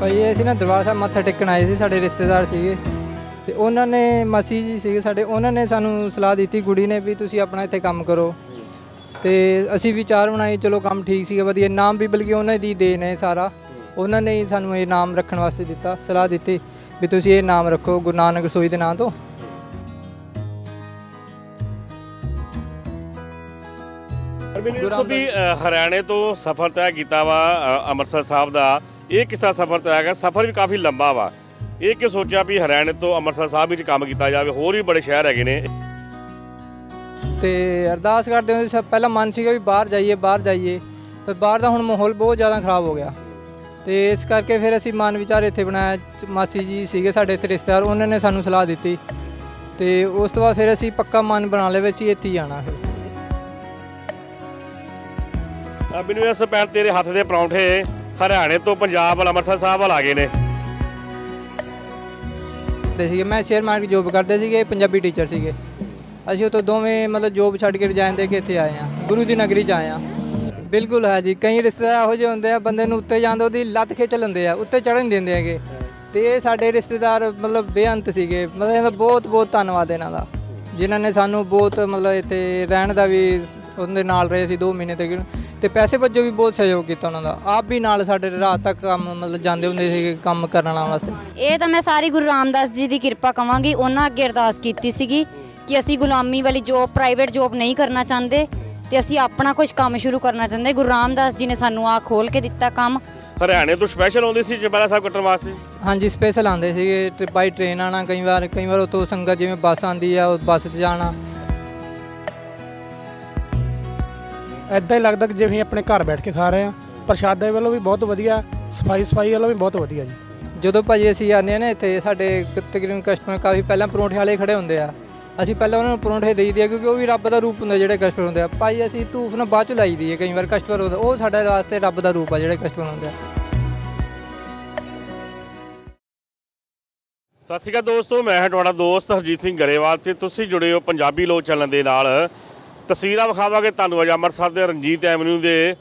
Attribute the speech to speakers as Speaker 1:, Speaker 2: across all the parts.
Speaker 1: ਭਾਈ ਅਸੀਂ ਨਾ ਦਰਬਾਰ ਸਾਹਿਬ ਮੱਥਾ ਟੇਕਣ ਆਏ ਸੀ ਸਾਡੇ ਰਿਸ਼ਤੇਦਾਰ ਸੀਗੇ। ਤੇ ਉਹਨਾਂ ਨੇ ਮਸੀ ਜੀ ਸੀਗੇ ਸਾਡੇ ਉਹਨਾਂ ਨੇ ਸਾਨੂੰ ਸਲਾਹ ਦਿੱਤੀ ਕੁੜੀ ਨੇ ਵੀ ਤੁਸੀਂ ਆਪਣਾ ਇੱਥੇ ਕੰਮ ਕਰੋ। ਤੇ ਅਸੀਂ ਵਿਚਾਰ ਬਣਾਏ ਚਲੋ ਕੰਮ ਠੀਕ ਸੀਗਾ ਵਧੀਆ ਨਾਮ ਵੀ ਬਲਕਿ ਉਹਨਾਂ ਦੀ ਦੇਣ ਹੈ ਸਾਰਾ। ਉਹਨਾਂ ਨੇ ਹੀ ਸਾਨੂੰ ਇਹ ਨਾਮ ਰੱਖਣ ਵਾਸਤੇ ਦਿੱਤਾ ਸਲਾਹ ਦਿੱਤੀ ਵੀ ਤੁਸੀਂ ਇਹ ਨਾਮ ਰੱਖੋ ਗੁਰੂ ਨਾਨਕ ਰਸੋਈ ਦੇ ਨਾਂ ਤੋਂ।
Speaker 2: ਵੀ ਹਰਿਆਣੇ ਤੋਂ ਸਫ਼ਰ ਤੈਅ ਕੀਤਾ ਵਾ ਅ, ਅੰਮ੍ਰਿਤਸਰ ਸਾਹਿਬ ਦਾ। ਇਹ ਕਿਸ ਤਰ੍ਹਾਂ ਸਫ਼ਰ ਤੈਅ ਹੈਗਾ ਸਫ਼ਰ ਵੀ ਕਾਫੀ ਲੰਬਾ ਵਾ। ਇਹ ਕਿ ਸੋਚਿਆ ਵੀ ਹਰਿਆਣੇ ਤੋਂ ਅੰਮ੍ਰਿਤਸਰ ਸਾਹਿਬ ਵਿੱਚ ਕੰਮ ਕੀਤਾ ਜਾਵੇ? ਹੋਰ ਵੀ ਬੜੇ ਸ਼ਹਿਰ ਹੈਗੇ ਨੇ।
Speaker 1: ਤੇ ਅਰਦਾਸ ਕਰਦੇ ਹੁੰਦੇ ਸੀ ਪਹਿਲਾਂ ਮਨ ਸੀਗਾ ਵੀ ਬਾਹਰ ਜਾਈਏ ਬਾਹਰ ਜਾਈਏ। ਪਰ ਬਾਹਰ ਦਾ ਹੁਣ ਮਾਹੌਲ ਬਹੁਤ ਜ਼ਿਆਦਾ ਖਰਾਬ ਹੋ ਗਿਆ। ਤੇ ਇਸ ਕਰਕੇ ਫਿਰ ਅਸੀਂ ਮਨ ਵਿਚਾਰ ਇੱਥੇ ਬਣਾਇਆ। ਮਾਸੀ ਜੀ ਸੀਗੇ ਸਾਡੇ ਇੱਥੇ ਰਿਸ਼ਤੇਦਾਰ ਉਹਨਾਂ ਨੇ ਸਾਨੂੰ ਸਲਾਹ ਦਿੱਤੀ। ਤੇ ਉਸ ਤੋਂ ਬਾਅਦ ਫਿਰ ਅਸੀਂ ਪੱਕਾ ਮਨ ਬਣਾ ਲਿਆ ਵੀ ਅਸੀਂ ਇੱਥੇ ਹੀ ਆਣਾ ਫਿਰ।
Speaker 2: ਮੈਨੂੰ ਇਸ ਪੈਣ ਤੇਰੇ ਹੱਥ ਦੇ ਪਰੌਂਠੇ ਹਰਿਆਣੇ ਤੋਂ ਪੰਜਾਬ ਵੱਲ ਅੰਮ੍ਰਿਤਸਰ ਸਾਹਿਬ ਵੱਲ ਆ ਗਏ ਨੇ।
Speaker 1: ਤੇ ਸੀਗੇ। ਮੈਂ ਸ਼ੇਅਰ ਮਾਰਕੀਟ ਜੋਬ ਕਰਦੇ ਸੀਗੇ, ਪੰਜਾਬੀ ਟੀਚਰ ਸੀਗੇ। ਅਸੀਂ ਉਤੋਂ ਦੋਵੇਂ ਮਤਲਬ ਜੋਬ ਛੱਡ ਕੇ ਰਿਜ਼ਾਈਨ ਦੇ ਕੇ ਇੱਥੇ ਆਏ ਆ ਗੁਰੂ ਦੀ ਨਗਰੀ ਚ ਆਏ ਆ ਬਿਲਕੁਲ ਹੈ ਜੀ, ਕਈ ਰਿਸ਼ਤੇਦਾਰ ਇਹੋ ਜਿਹੇ ਹੁੰਦੇ ਆ, ਬੰਦੇ ਨੂੰ ਉੱਤੇ ਜਾਂਦੇ ਉਹਦੀ ਲੱਤ ਖਿੱਚ ਲੈਂਦੇ ਆ, ਉੱਤੇ ਚੜ੍ਹਨ ਦਿੰਦੇ ਹੈਗੇ। ਤੇ ਇਹ ਸਾਡੇ ਰਿਸ਼ਤੇਦਾਰ ਮਤਲਬ ਬੇਅੰਤ ਸੀਗੇ, ਮਤਲਬ ਇਹਦਾ ਬਹੁਤ ਬਹੁਤ ਧੰਨਵਾਦ ਇਹਨਾਂ ਦਾ, ਜਿਨ੍ਹਾਂ ਨੇ ਸਾਨੂੰ ਬਹੁਤ ਮਤਲਬ ਇੱਥੇ ਰਹਿਣ ਦਾ ਵੀ ਉਹਦੇ ਨਾਲ ਰਹੇ ਸੀ 2 ਮਹੀਨੇ ਤੱਕ। ਤੇ ਪੈਸੇ ਵਜੋਂ ਵੀ ਬਹੁਤ ਸਹਿਯੋਗ ਕੀਤਾ ਉਹਨਾਂ ਦਾ। ਆਪ ਵੀ ਨਾਲ ਸਾਡੇ ਰਾਤ ਤੱਕ ਕੰਮ ਮਤਲਬ ਜਾਂਦੇ ਹੁੰਦੇ ਸੀਗੇ ਕੰਮ ਕਰਨ ਵਾਸਤੇ।
Speaker 3: ਇਹ ਤਾਂ ਮੈਂ ਸਾਰੀ ਗੁਰੂ ਰਾਮਦਾਸ ਜੀ ਦੀ ਕਿਰਪਾ ਕਵਾਂਗੀ। ਉਹਨਾਂ ਅੱਗੇ ਅਰਦਾਸ ਕੀਤੀ ਸੀਗੀ ਕਿ ਅਸੀਂ ਗੁਲਾਮੀ ਵਾਲੀ ਜੋਬ ਪ੍ਰਾਈਵੇਟ ਜੋਬ ਨਹੀਂ ਕਰਨਾ ਚਾਹੁੰਦੇ ਤੇ ਅਸੀਂ ਆਪਣਾ ਕੁਝ ਕੰਮ ਸ਼ੁਰੂ ਕਰਨਾ ਚਾਹੁੰਦੇ। ਗੁਰੂ ਰਾਮਦਾਸ ਜੀ ਨੇ ਸਾਨੂੰ ਆ ਖੋਲ ਕੇ ਦਿੱਤਾ ਕੰਮ।
Speaker 2: ਹਰਿਆਣੇ ਤੋਂ ਸਪੈਸ਼ਲ ਆਉਂਦੇ ਸੀ ਚੁਪਹਿਰਾ ਸਾਹਿਬ ਕੱਟਣ ਵਾਸਤੇ?
Speaker 1: ਹਾਂਜੀ ਸਪੈਸ਼ਲ ਆਉਂਦੇ ਸੀਗੇ। ਤੇ ਬਾਈ ਟ੍ਰੇਨ ਆਣਾ ਕਈ ਵਾਰ ਕਈ ਵਾਰ ਉਤੋਂ ਸੰਗਤ ਜਿਵੇਂ ਬੱਸ ਆਂਦੀ ਆ ਉਹ ਬੱਸ 'ਚ ਜਾਣਾ।
Speaker 4: ਐਦਾਂ ਹੀ ਲੱਗਦਾ ਕਿ ਜਿਵੇਂ ਅਸੀਂ ਆਪਣੇ ਘਰ ਬੈਠ ਕੇ ਖਾ ਰਹੇ ਹਾਂ। ਪ੍ਰਸ਼ਾਦੇ ਵੱਲੋਂ ਵੀ ਬਹੁਤ ਵਧੀਆ ਸਫ਼ਾਈ ਸਫ਼ਾਈ ਵੱਲੋਂ ਵੀ ਬਹੁਤ ਵਧੀਆ ਜੀ।
Speaker 1: ਜਦੋਂ ਭਾਜੀ ਅਸੀਂ ਆਉਂਦੇ ਆ ਨਾ ਇੱਥੇ ਸਾਡੇ ਤਕਰੀਬਨ ਕਸਟਮਰ ਕਾਫੀ ਪਹਿਲਾਂ ਪਰੌਂਠੇ ਵਾਲੇ ਖੜੇ ਹੁੰਦੇ ਆ। ਅਸੀਂ ਪਹਿਲਾਂ ਉਹਨਾਂ ਨੂੰ ਪਰੌਂਠੇ ਦੇਈ ਦੇ ਆ ਕਿਉਂਕਿ ਉਹ ਵੀ ਰੱਬ ਦਾ ਰੂਪ ਹੁੰਦਾ ਜਿਹੜੇ ਕਸਟਮਰ ਹੁੰਦੇ ਆ। ਭਾਈ ਅਸੀਂ ਧੂਫ ਨਾਲ ਬਾਅਦ ਚ ਲਾਈ ਦੀ ਹੈ ਕਈ ਵਾਰ ਕਸਟਮਰ ਹੁੰਦਾ ਉਹ ਸਾਡੇ ਵਾਸਤੇ ਰੱਬ ਦਾ ਰੂਪ ਆ ਜਿਹੜੇ ਕਸਟਮਰ ਹੁੰਦੇ ਆ।
Speaker 2: ਸਤਿ ਸ਼੍ਰੀ ਅਕਾਲ ਦੋਸਤੋ ਮੈਂ ਹਾਂ ਤੁਹਾਡਾ ਦੋਸਤ ਹਰਜੀਤ ਸਿੰਘ ਗਰੇਵਾਲ ਤੇ ਤੁਸੀਂ ਜੁੜੇ ਹੋ ਪੰਜਾਬੀ ਲੋਕ ਚੱਲਣ ਦੇ ਨਾਲ। ਤਸਵੀਰਾਂ ਵਿਖਾਵਾਂਗੇ ਤੁਹਾਨੂੰ ਅੱਜ ਅੰਮ੍ਰਿਤਸਰ ਦੇ ਰਣਜੀਤ ਐਵਨਿਊ ਦੇ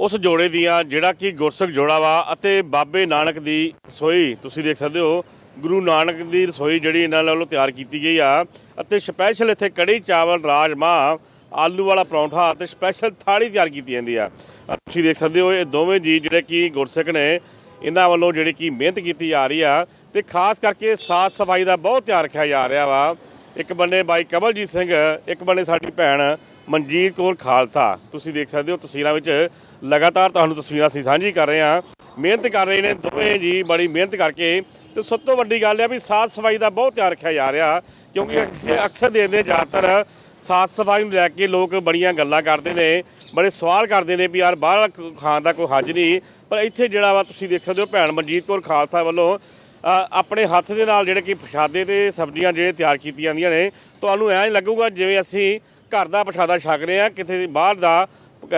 Speaker 2: ਉਸ ਜੋੜੇ ਦੀਆਂ, ਜਿਹੜਾ ਕਿ ਗੁਰਸਿੱਖ ਜੋੜਾ ਵਾ ਅਤੇ ਬਾਬੇ ਨਾਨਕ ਦੀ ਰਸੋਈ। ਤੁਸੀਂ ਦੇਖ ਸਕਦੇ ਹੋ, ਗੁਰੂ ਨਾਨਕ ਦੀ ਰਸੋਈ ਜਿਹੜੀ ਇਹਨਾਂ ਵੱਲੋਂ ਤਿਆਰ ਕੀਤੀ ਗਈ ਆ ਅਤੇ ਸਪੈਸ਼ਲ ਇੱਥੇ ਕੜੀ ਚਾਵਲ, ਰਾਜਮਾ, ਆਲੂ ਵਾਲਾ ਪਰੌਂਠਾ ਅਤੇ ਸਪੈਸ਼ਲ ਥਾਲੀ ਤਿਆਰ ਕੀਤੀ ਜਾਂਦੀ ਆ। ਤੁਸੀਂ ਦੇਖ ਸਕਦੇ ਹੋ, ਇਹ ਦੋਵੇਂ ਜੀ ਜਿਹੜੇ ਕਿ ਗੁਰਸਿੱਖ ਨੇ ਇਹਨਾਂ ਵੱਲੋਂ ਜਿਹੜੀ ਕਿ ਮਿਹਨਤ ਕੀਤੀ ਜਾ ਰਹੀ ਆ ਤੇ ਖਾਸ ਕਰਕੇ ਸਾਫ਼ ਸਫ਼ਾਈ ਦਾ ਬਹੁਤ ਧਿਆਨ ਰੱਖਿਆ ਜਾ ਰਿਹਾ ਵਾ। ਇੱਕ ਬੰਨੇ ਬਾਈ ਕਮਲਜੀਤ ਸਿੰਘ, ਇੱਕ ਬੰਨੇ ਸਾਡੀ ਭੈਣ ਮਨਜੀਤ ਕੌਰ ਖਾਲਸਾ। ਤੁਸੀਂ ਦੇਖ ਸਕਦੇ ਹੋ ਤਸਵੀਰਾਂ ਵਿੱਚ ਲਗਾਤਾਰ ਤੁਹਾਨੂੰ ਤਸਵੀਰਾਂ ਅਸੀਂ ਸਾਂਝੀ ਕਰ ਰਹੇ ਹਾਂ। ਮਿਹਨਤ ਕਰ ਰਹੇ ਨੇ ਦੋਵੇਂ ਜੀ, ਬੜੀ ਮਿਹਨਤ ਕਰਕੇ। ਤੇ ਸਭ ਤੋਂ ਵੱਡੀ ਗੱਲ ਹੈ ਵੀ ਸਾਫ਼ ਸਫ਼ਾਈ ਦਾ ਬਹੁਤ ਧਿਆਨ ਰੱਖਿਆ ਜਾ ਰਿਹਾ, ਕਿਉਂਕਿ ਅਸੀਂ ਅਕਸਰ ਦੇਖਦੇ ਜ਼ਿਆਦਾਤਰ ਸਾਫ਼ ਸਫ਼ਾਈ ਨੂੰ ਲੈ ਕੇ ਲੋਕ ਬੜੀਆਂ ਗੱਲਾਂ ਕਰਦੇ ਨੇ, ਬੜੇ ਸਵਾਲ ਕਰਦੇ ਨੇ ਵੀ ਯਾਰ ਬਾਹਰ ਖਾਣ ਦਾ ਕੋਈ ਹੱਜ ਨਹੀਂ। ਪਰ ਇੱਥੇ ਜਿਹੜਾ ਵਾ ਤੁਸੀਂ ਦੇਖ ਸਕਦੇ ਹੋ ਭੈਣ ਮਨਜੀਤ ਕੌਰ ਖਾਲਸਾ ਵੱਲੋਂ ਆਪਣੇ ਹੱਥ ਦੇ ਨਾਲ ਜਿਹੜੇ ਕਿ ਪ੍ਰਸ਼ਾਦੇ ਤੇ ਸਬਜ਼ੀਆਂ ਜਿਹੜੇ ਤਿਆਰ ਕੀਤੀਆਂ ਜਾਂਦੀਆਂ ਨੇ, ਤੁਹਾਨੂੰ ਐਂ ਲੱਗੂਗਾ ਜਿਵੇਂ ਅਸੀਂ ਘਰ ਦਾ ਪ੍ਰਸ਼ਾਦਾ ਛਕ ਰਹੇ ਹਾਂ, ਕਿਤੇ ਬਾਹਰ ਦਾ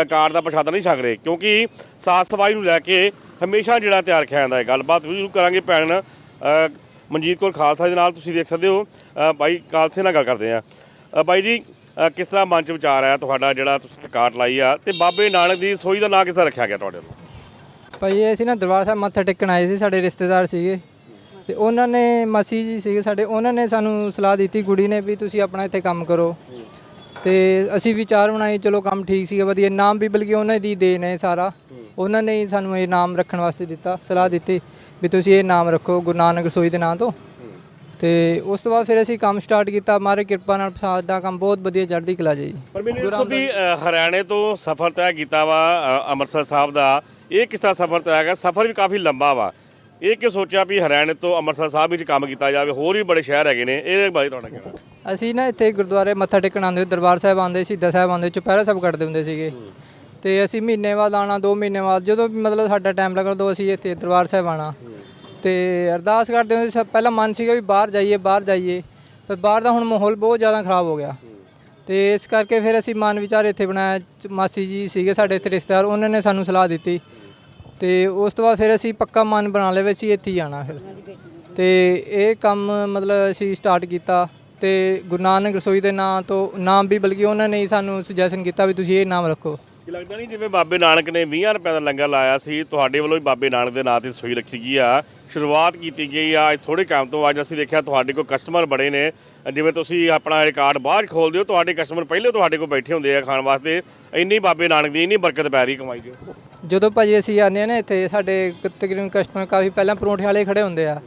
Speaker 2: ਕਾਰ ਦਾ ਪ੍ਰਸ਼ਾਦਾ ਨਹੀਂ ਛਕ ਰਹੇ, ਕਿਉਂਕਿ ਸਾਫ਼ ਸਫ਼ਾਈ ਨੂੰ ਲੈ ਕੇ ਹਮੇਸ਼ਾ ਜਿਹੜਾ ਤਿਆਰ ਰੱਖਿਆ ਜਾਂਦਾ ਹੈ। ਗੱਲਬਾਤ ਵੀ ਜ਼ਰੂਰ ਕਰਾਂਗੇ ਭੈਣ ਮਨਜੀਤ ਕੌਰ ਖਾਲਸਾ ਦੇ ਨਾਲ, ਤੁਸੀਂ ਦੇਖ ਸਕਦੇ ਹੋ ਭਾਈ ਖਾਲਸੇ ਨਾਲ ਗੱਲ ਕਰਦੇ ਆ ਬਾਈ ਜੀ ਕਿਸ ਤਰ੍ਹਾਂ ਮਨ ਚ ਵਿਚਾਰ ਆਇਆ ਤੁਹਾਡਾ ਜਿਹੜਾ ਤੁਸੀਂ ਕਾਰਟ ਲਾਈ ਆ, ਤੇ ਬਾਬੇ ਨਾਨਕ ਦੀ ਸੋਈ ਦਾ ਨਾਂ ਕਿਸ ਤਰ੍ਹਾਂ ਰੱਖਿਆ ਗਿਆ ਤੁਹਾਡੇ ਵੱਲੋਂ?
Speaker 1: ਭਾਈ, ਅਸੀਂ ਨਾ ਦਰਬਾਰ ਸਾਹਿਬ ਮੱਥਾ ਟੇਕਣ ਆਏ ਸੀ, ਸਾਡੇ ਰਿਸ਼ਤੇਦਾਰ ਸੀਗੇ। ਤੇ ਉਹਨਾਂ ਨੇ ਮਸੀ ਜੀ ਸੀਗੇ ਸਾਡੇ ਉਹਨਾਂ ਨੇ ਸਾਨੂੰ ਸਲਾਹ ਦਿੱਤੀ ਕੁੜੀ ਨੇ ਵੀ ਤੁਸੀਂ ਆਪਣਾ ਇੱਥੇ ਕੰਮ ਕਰੋ। ਤੇ ਅਸੀਂ ਵਿਚਾਰ ਬਣਾਏ ਚਲੋ ਕੰਮ ਠੀਕ ਸੀਗਾ ਵਧੀਆ। ਨਾਮ ਵੀ ਬਲਕਿ ਉਹਨਾਂ ਦੀ ਦੇਣ ਹੈ ਸਾਰਾ। ਉਹਨਾਂ ਨੇ ਹੀ ਸਾਨੂੰ ਇਹ ਨਾਮ ਰੱਖਣ ਵਾਸਤੇ ਦਿੱਤਾ ਸਲਾਹ ਦਿੱਤੀ ਵੀ ਤੁਸੀਂ ਇਹ ਨਾਮ ਰੱਖੋ ਗੁਰੂ ਨਾਨਕ ਰਸੋਈ ਦੇ ਨਾਂ ਤੋਂ। ਤੇ ਉਸ ਤੋਂ ਬਾਅਦ ਫਿਰ ਅਸੀਂ ਕੰਮ ਸਟਾਰਟ ਕੀਤਾ ਮਾਰੇ ਕਿਰਪਾ ਨਾਲ ਸਾਡਾ ਕੰਮ ਬਹੁਤ ਵਧੀਆ ਚੜ੍ਹਦੀ ਕਲਾ ਜੀ।
Speaker 2: ਪਰ ਮੈਨੂੰ ਦੱਸੋ ਵੀ ਹਰਿਆਣੇ ਤੋਂ ਸਫ਼ਰ ਤੈਅ ਕੀਤਾ ਵਾ ਅੰਮ੍ਰਿਤਸਰ ਸਾਹਿਬ ਦਾ ਇਹ ਕਿਸ ਤਰ੍ਹਾਂ ਸਫ਼ਰ ਤੈਅ ਹੈਗਾ? ਸਫ਼ਰ ਵੀ ਕਾਫੀ ਲੰਬਾ ਵਾ। ਇਹ ਕਿ ਸੋਚਿਆ ਵੀ ਹਰਿਆਣੇ ਤੋਂ ਅੰਮ੍ਰਿਤਸਰ ਸਾਹਿਬ ਵਿੱਚ ਕੰਮ ਕੀਤਾ ਜਾਵੇ, ਹੋਰ ਵੀ ਬੜੇ ਸ਼ਹਿਰ ਹੈਗੇ ਨੇ, ਇਹਦੇ ਬਾਰੇ ਤੁਹਾਡਾ ਕਹਿਣਾ?
Speaker 1: ਅਸੀਂ ਨਾ ਇੱਥੇ ਗੁਰਦੁਆਰੇ ਮੱਥਾ ਟੇਕਣ ਆਉਂਦੇ ਦਰਬਾਰ ਸਾਹਿਬ ਆਉਂਦੇ, ਸ਼ਹੀਦਾਂ ਸਾਹਿਬ ਆਉਂਦੇ, ਚੁਪਹਿਰਾ ਸਾਹਿਬ ਕੱਟਦੇ ਹੁੰਦੇ ਸੀਗੇ। ਤੇ ਅਸੀਂ ਮਹੀਨੇ ਬਾਅਦ ਆਣਾ 2 ਮਹੀਨੇ ਬਾਅਦ, ਜਦੋਂ ਵੀ ਮਤਲਬ ਸਾਡਾ ਟਾਈਮ ਲੱਗਦਾ ਉਦੋਂ ਅਸੀਂ ਇੱਥੇ ਦਰਬਾਰ ਸਾਹਿਬ ਆਣਾ ਤੇ ਅਰਦਾਸ ਕਰਦੇ ਹੁੰਦੇ ਸੀ, ਪਹਿਲਾਂ ਮਨ ਸੀਗਾ ਵੀ ਬਾਹਰ ਜਾਈਏ ਬਾਹਰ ਜਾਈਏ, ਪਰ ਬਾਹਰ ਦਾ ਹੁਣ ਮਾਹੌਲ ਬਹੁਤ ਜ਼ਿਆਦਾ ਖਰਾਬ ਹੋ ਗਿਆ। ਤੇ ਇਸ ਕਰਕੇ ਫਿਰ ਅਸੀਂ ਮਨ ਵਿਚਾਰ ਇੱਥੇ ਬਣਾਇਆ, ਮਾਸੀ ਜੀ ਸੀਗੇ ਸਾਡੇ ਇੱਥੇ ਰਿਸ਼ਤੇਦਾਰ, ਉਹਨਾਂ ਨੇ ਸਾਨੂੰ ਸਲਾਹ ਦਿੱਤੀ ਤੇ ਉਸ ਤੋਂ ਬਾਅਦ ਫਿਰ ਅਸੀਂ ਪੱਕਾ ਮਨ ਬਣਾ ਲਿਆ ਵੀ ਅਸੀਂ ਇੱਥੇ ਹੀ ਆਣਾ ਫਿਰ। ਤੇ ਇਹ ਕੰਮ ਮਤਲਬ ਅਸੀਂ ਸਟਾਰਟ ਕੀਤਾ ਤੇ ਗੁਰੂ ਨਾਨਕ ਰਸੋਈ ਦੇ ਨਾਂ ਤੋਂ ਨਾਮ ਵੀ ਬਲਕਿ ਉਹਨਾਂ ਨੇ ਹੀ ਸਾਨੂੰ ਸੁਜੈਸ਼ਨ ਕੀਤਾ ਵੀ ਤੁਸੀਂ ਇਹ ਨਾਮ ਰੱਖੋ।
Speaker 2: ਕੀ ਲੱਗਦਾ ਨਹੀਂ ਜਿਵੇਂ ਬਾਬੇ ਨਾਨਕ ਨੇ 20 ਰੁਪਏ ਦਾ ਲੰਗਰ ਲਾਇਆ ਸੀ, ਤੁਹਾਡੇ ਵੱਲੋਂ ਵੀ ਬਾਬੇ ਨਾਨਕ ਦੇ ਨਾਂ ਤੇ ਰਸੋਈ ਰੱਖੀ ਗਈ ਆ, ਸ਼ੁਰੂਆਤ ਕੀਤੀ ਗਈ ਆ ਅੱਜ ਥੋੜੇ ਕੰਮ ਤੋਂ ਅੱਜ ਅਸੀਂ ਦੇਖਿਆ ਤੁਹਾਡੇ ਕੋਲ ਕਸਟਮਰ ਬੜੇ ਨੇ। ਜਿਵੇਂ ਤੁਸੀਂ ਆਪਣਾ ਰਿਕਾਰਡ ਬਾਹਰ ਖੋਲਦੇ ਹੋ ਤੁਹਾਡੇ ਕਸਟਮਰ ਪਹਿਲੇ ਤੁਹਾਡੇ ਕੋਲ ਬੈਠੇ ਹੁੰਦੇ ਆ ਖਾਣ ਵਾਸਤੇ, ਇੰਨੀ ਬਾਬੇ ਨਾਨਕ ਦੀ ਇੰਨੀ ਬਰਕਤ ਪੈ ਰਹੀ ਕਮਾਈ ਦੀ।
Speaker 1: ਜਦੋਂ ਭਾਜੀ ਅਸੀਂ ਆਉਂਦੇ ਆ ਨਾ ਇੱਥੇ, ਸਾਡੇ ਤਕਰੀਬਨ ਕਸਟਮਰ ਕਾਫੀ ਪਹਿਲਾਂ ਪਰੌਂਠੇ ਵਾਲੇ ਖੜੇ ਹੁੰਦੇ ਆ।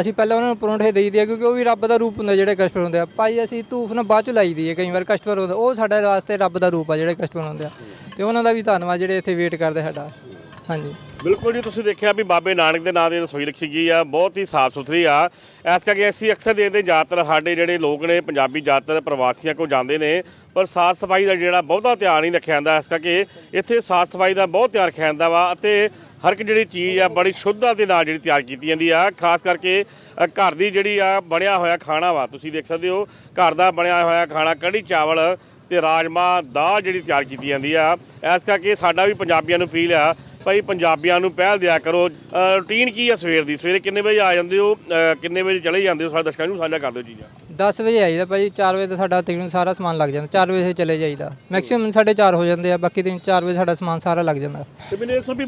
Speaker 1: ਅਸੀਂ ਪਹਿਲਾਂ ਉਹਨਾਂ ਨੂੰ ਪਰੌਂਠੇ ਦੇਈਦੇ ਆ ਕਿਉਂਕਿ ਉਹ ਵੀ ਰੱਬ ਦਾ ਰੂਪ ਹੁੰਦਾ ਜਿਹੜੇ ਕਸਟਮਰ ਹੁੰਦੇ ਆ। ਭਾਈ ਅਸੀਂ ਧੂਫ ਨਾ ਬਾਅਦ ਚ ਲਾਈਦੀ ਹੈ ਕਈ ਵਾਰ ਕਸਟਮਰ ਹੁੰਦਾ ਉਹ ਸਾਡੇ ਵਾਸਤੇ ਰੱਬ ਦਾ ਰੂਪ ਆ ਜਿਹੜੇ ਕਸਟਮਰ ਹੁੰਦੇ ਆ। ਤੇ ਉਹਨਾਂ ਦਾ ਵੀ ਧੰਨਵਾਦ ਜਿਹੜੇ ਇੱਥੇ ਵੇਟ ਕਰਦੇ ਸਾਡਾ। ਹਾਂਜੀ।
Speaker 2: ਬਿਲਕੁਲ ਜੀ ਤੁਸੀਂ ਦੇਖਿਆ ਵੀ ਬਾਬੇ ਨਾਨਕ ਦੇ ਨਾਂ ਦੀ ਰਸੋਈ ਰੱਖੀ ਗਈ ਆ ਬਹੁਤ ਹੀ ਸਾਫ਼ ਸੁਥਰੀ ਆ। ਇਸ ਕਰਕੇ ਅਸੀਂ ਅਕਸਰ ਦੇਖਦੇ ਜ਼ਿਆਦਾਤਰ ਸਾਡੇ ਜਿਹੜੇ ਲੋਕ ਨੇ ਪੰਜਾਬੀ ਜ਼ਿਆਦਾਤਰ ਪ੍ਰਵਾਸੀਆਂ ਕੋਲ ਜਾਂਦੇ ਨੇ ਪਰ ਸਾਫ਼ ਸਫ਼ਾਈ ਦਾ ਜਿਹੜਾ ਬਹੁਤਾ ਧਿਆਨ ਨਹੀਂ ਰੱਖਿਆ ਜਾਂਦਾ ਇਸ ਕਰਕੇ ਇੱਥੇ ਸਾਫ਼ ਸਫ਼ਾਈ ਦਾ ਬਹੁਤ ਧਿਆਨ ਰੱਖਿਆ ਜਾਂਦਾ ਵਾ ਅਤੇ ਹਰ ਇੱਕ ਜਿਹੜੀ ਚੀਜ਼ ਆ ਬੜੀ ਸ਼ੁੱਧਤਾ ਦੇ ਨਾਲ ਜਿਹੜੀ ਤਿਆਰ ਕੀਤੀ ਜਾਂਦੀ ਆ ਖਾਸ ਕਰਕੇ ਅ, ਘਰ ਦੀ ਜਿਹੜੀ ਆ ਬਣਿਆ ਹੋਇਆ ਖਾਣਾ ਵਾ ਤੁਸੀਂ ਦੇਖ ਸਕਦੇ ਹੋ ਘਰ ਦਾ ਬਣਿਆ ਹੋਇਆ ਖਾਣਾ ਕੜੀ ਚਾਵਲ ਤੇ ਰਾਜਮਾ ਦਾਲ ਜਿਹੜੀ ਤਿਆਰ ਕੀਤੀ ਜਾਂਦੀ ਆ। ਇਸ ਕਰਕੇ ਸਾਡਾ ਵੀ ਪੰਜਾਬੀਆਂ ਨੂੰ ਅਪੀਲ ਆ ਭਾਈ ਪੰਜਾਬੀਆਂ ਨੂੰ ਪਹਿਲ ਦਿਆ ਕਰੋ। ਰੂਟੀਨ ਕੀ ਆ ਸਵੇਰ ਦੀ? ਸਵੇਰੇ ਕਿੰਨੇ ਵਜੇ ਆ ਜਾਂਦੇ ਹੋ? ਕਿੰਨੇ ਵਜੇ ਚਲੇ ਜਾਂਦੇ ਹੋ? ਸਾਡੇ ਦਰਸ਼ਕਾਂ ਨੂੰ ਸਾਂਝਾ ਕਰ ਦਿਓ ਚੀਜ਼ਾਂ।
Speaker 1: 10 ਵਜੇ ਆਈਦਾ ਭਾਜੀ 4 ਵਜੇ ਤਾਂ ਸਾਡਾ ਤਕਰੀਬਨ ਸਾਰਾ ਸਮਾਨ ਲੱਗ ਜਾਂਦਾ। 4 ਵਜੇ ਚਲੇ ਜਾਈਦਾ। ਮੈਕਸਿਮਮ 4:30 ਹੋ ਜਾਂਦੇ ਆ ਬਾਕੀ ਦਿਨ 4 ਵਜੇ ਸਾਡਾ ਸਮਾਨ ਸਾਰਾ ਲੱਗ ਜਾਂਦਾ।
Speaker 2: ਤੇ ਮੈਨੂੰ ਇਹ ਸੋ ਵੀ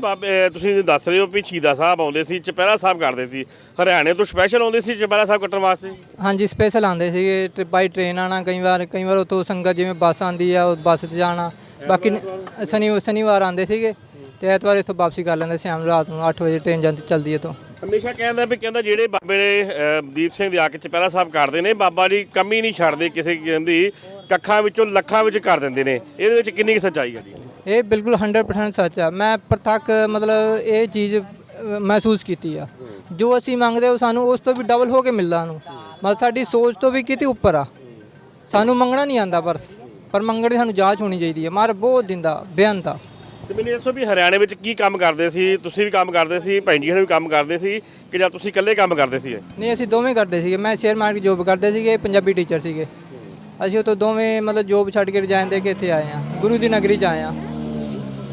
Speaker 2: ਤੁਸੀਂ ਦੱਸ ਰਹੇ ਹੋ ਵੀ ਸ਼ਹੀਦਾਂ ਸਾਹਿਬ ਆਉਂਦੇ ਸੀ ਚਪਹਿਰਾ ਸਾਹਿਬ ਕਰਦੇ ਸੀ। ਹਰਿਆਣੇ ਤੋਂ ਸਪੈਸ਼ਲ ਆਉਂਦੇ ਸੀ ਚਪਹਿਰਾ ਸਾਹਿਬ ਕੱਟਣ ਵਾਸਤੇ?
Speaker 1: ਹਾਂਜੀ ਸਪੈਸ਼ਲ ਆਉਂਦੇ ਸੀਗੇ। ਬਾਈ ਟ੍ਰੇਨ ਆਣਾ ਕਈ ਵਾਰ ਕਈ ਵਾਰ ਉਤੋਂ ਸੰਗਤ ਜਿਵੇਂ ਬੱਸ ਆਂਦੀ ਆ ਉਹ ਬੱਸ 'ਤੇ ਜਾਣਾ। ਬਾਕੀ ਸ਼ਨੀ ਸ਼ਨੀਵਾਰ ਆਉਂਦੇ ਸੀਗੇ। ਤੇ ਐਤਵਾਰ ਇੱਥੋਂ ਵਾਪਸੀ ਕਰ ਲੈਂਦੇ ਸ਼ਾਮ ਨੂੰ ਰਾਤ ਨੂੰ 8 ਵਜੇ ਟ੍ਰੇਨ ਜਾਂਦੀ ਚੱਲਦੀ ਇੱਥੋਂ।
Speaker 2: ਹਮੇਸ਼ਾ ਕਹਿੰਦਾ ਵੀ ਕਹਿੰਦਾ ਜਿਹੜੇ ਬਾਬੇ ਨੇ ਦੀਪ ਸਿੰਘ ਦੇ ਆ ਕੇ ਚਪਹਿਰਾ ਸਾਹਿਬ ਕਰਦੇ ਨੇ ਬਾਬਾ ਜੀ ਕਮੀ ਨਹੀਂ ਛੱਡਦੇ ਕਿਸੇ ਕਿਸਮ ਦੀ ਕੱਖਾਂ ਵਿੱਚੋਂ ਲੱਖਾਂ ਵਿੱਚ ਕਰ ਦਿੰਦੇ ਨੇ। ਇਹਦੇ ਵਿੱਚ ਕਿੰਨੀ ਕੁ ਸੱਚਾਈ ਹੈ ਜੀ?
Speaker 1: ਇਹ ਬਿਲਕੁਲ 100% ਸੱਚ ਆ। ਮੈਂ ਪ੍ਰਤੱਖ ਮਤਲਬ ਇਹ ਚੀਜ਼ ਮਹਿਸੂਸ ਕੀਤੀ ਆ। ਜੋ ਅਸੀਂ ਮੰਗਦੇ ਉਹ ਸਾਨੂੰ ਉਸ ਤੋਂ ਵੀ ਡਬਲ ਹੋ ਕੇ ਮਿਲਦਾ ਨੂੰ ਮਤਲਬ ਸਾਡੀ ਸੋਚ ਤੋਂ ਵੀ ਕਿਤੇ ਉੱਪਰ ਆ। ਸਾਨੂੰ ਮੰਗਣਾ ਨਹੀਂ ਆਂਦਾ ਪਰ ਪਰ ਮੰਗਣ ਦੀ ਸਾਨੂੰ ਜਾਂਚ ਹੋਣੀ ਚਾਹੀਦੀ ਹੈ ਮਾਰ ਬਹੁਤ ਦਿੰਦਾ ਬੇਅੰਤ ਆ।
Speaker 2: ਤੇ ਮੈਨੂੰ ਦੱਸੋ ਵੀ ਹਰਿਆਣੇ ਵਿੱਚ ਕੀ ਕੰਮ ਕਰਦੇ ਸੀ? ਤੁਸੀਂ ਵੀ ਕੰਮ ਕਰਦੇ ਸੀ, ਭੈਣ ਜੀ ਹੋਣੀ ਵੀ ਕੰਮ ਕਰਦੇ ਸੀ ਕਿ ਜਾਂ ਤੁਸੀਂ ਇਕੱਲੇ ਕੰਮ ਕਰਦੇ ਸੀ
Speaker 1: ਨਹੀਂ, ਅਸੀਂ ਦੋਵੇਂ ਕਰਦੇ ਸੀਗੇ। ਮੈਂ ਸ਼ੇਅਰ ਮਾਰਕੀਟ ਜੋਬ ਕਰਦੇ ਸੀਗੇ, ਪੰਜਾਬੀ ਟੀਚਰ ਸੀਗੇ। ਅਸੀਂ ਉਤੋਂ ਦੋਵੇਂ ਮਤਲਬ ਜੋਬ ਛੱਡ ਕੇ ਰਿਜ਼ਾਈਨ ਦੇ ਕੇ ਇੱਥੇ ਆਏ ਆ ਗੁਰੂ ਦੀ ਨਗਰੀ ਚ ਆਏ ਆ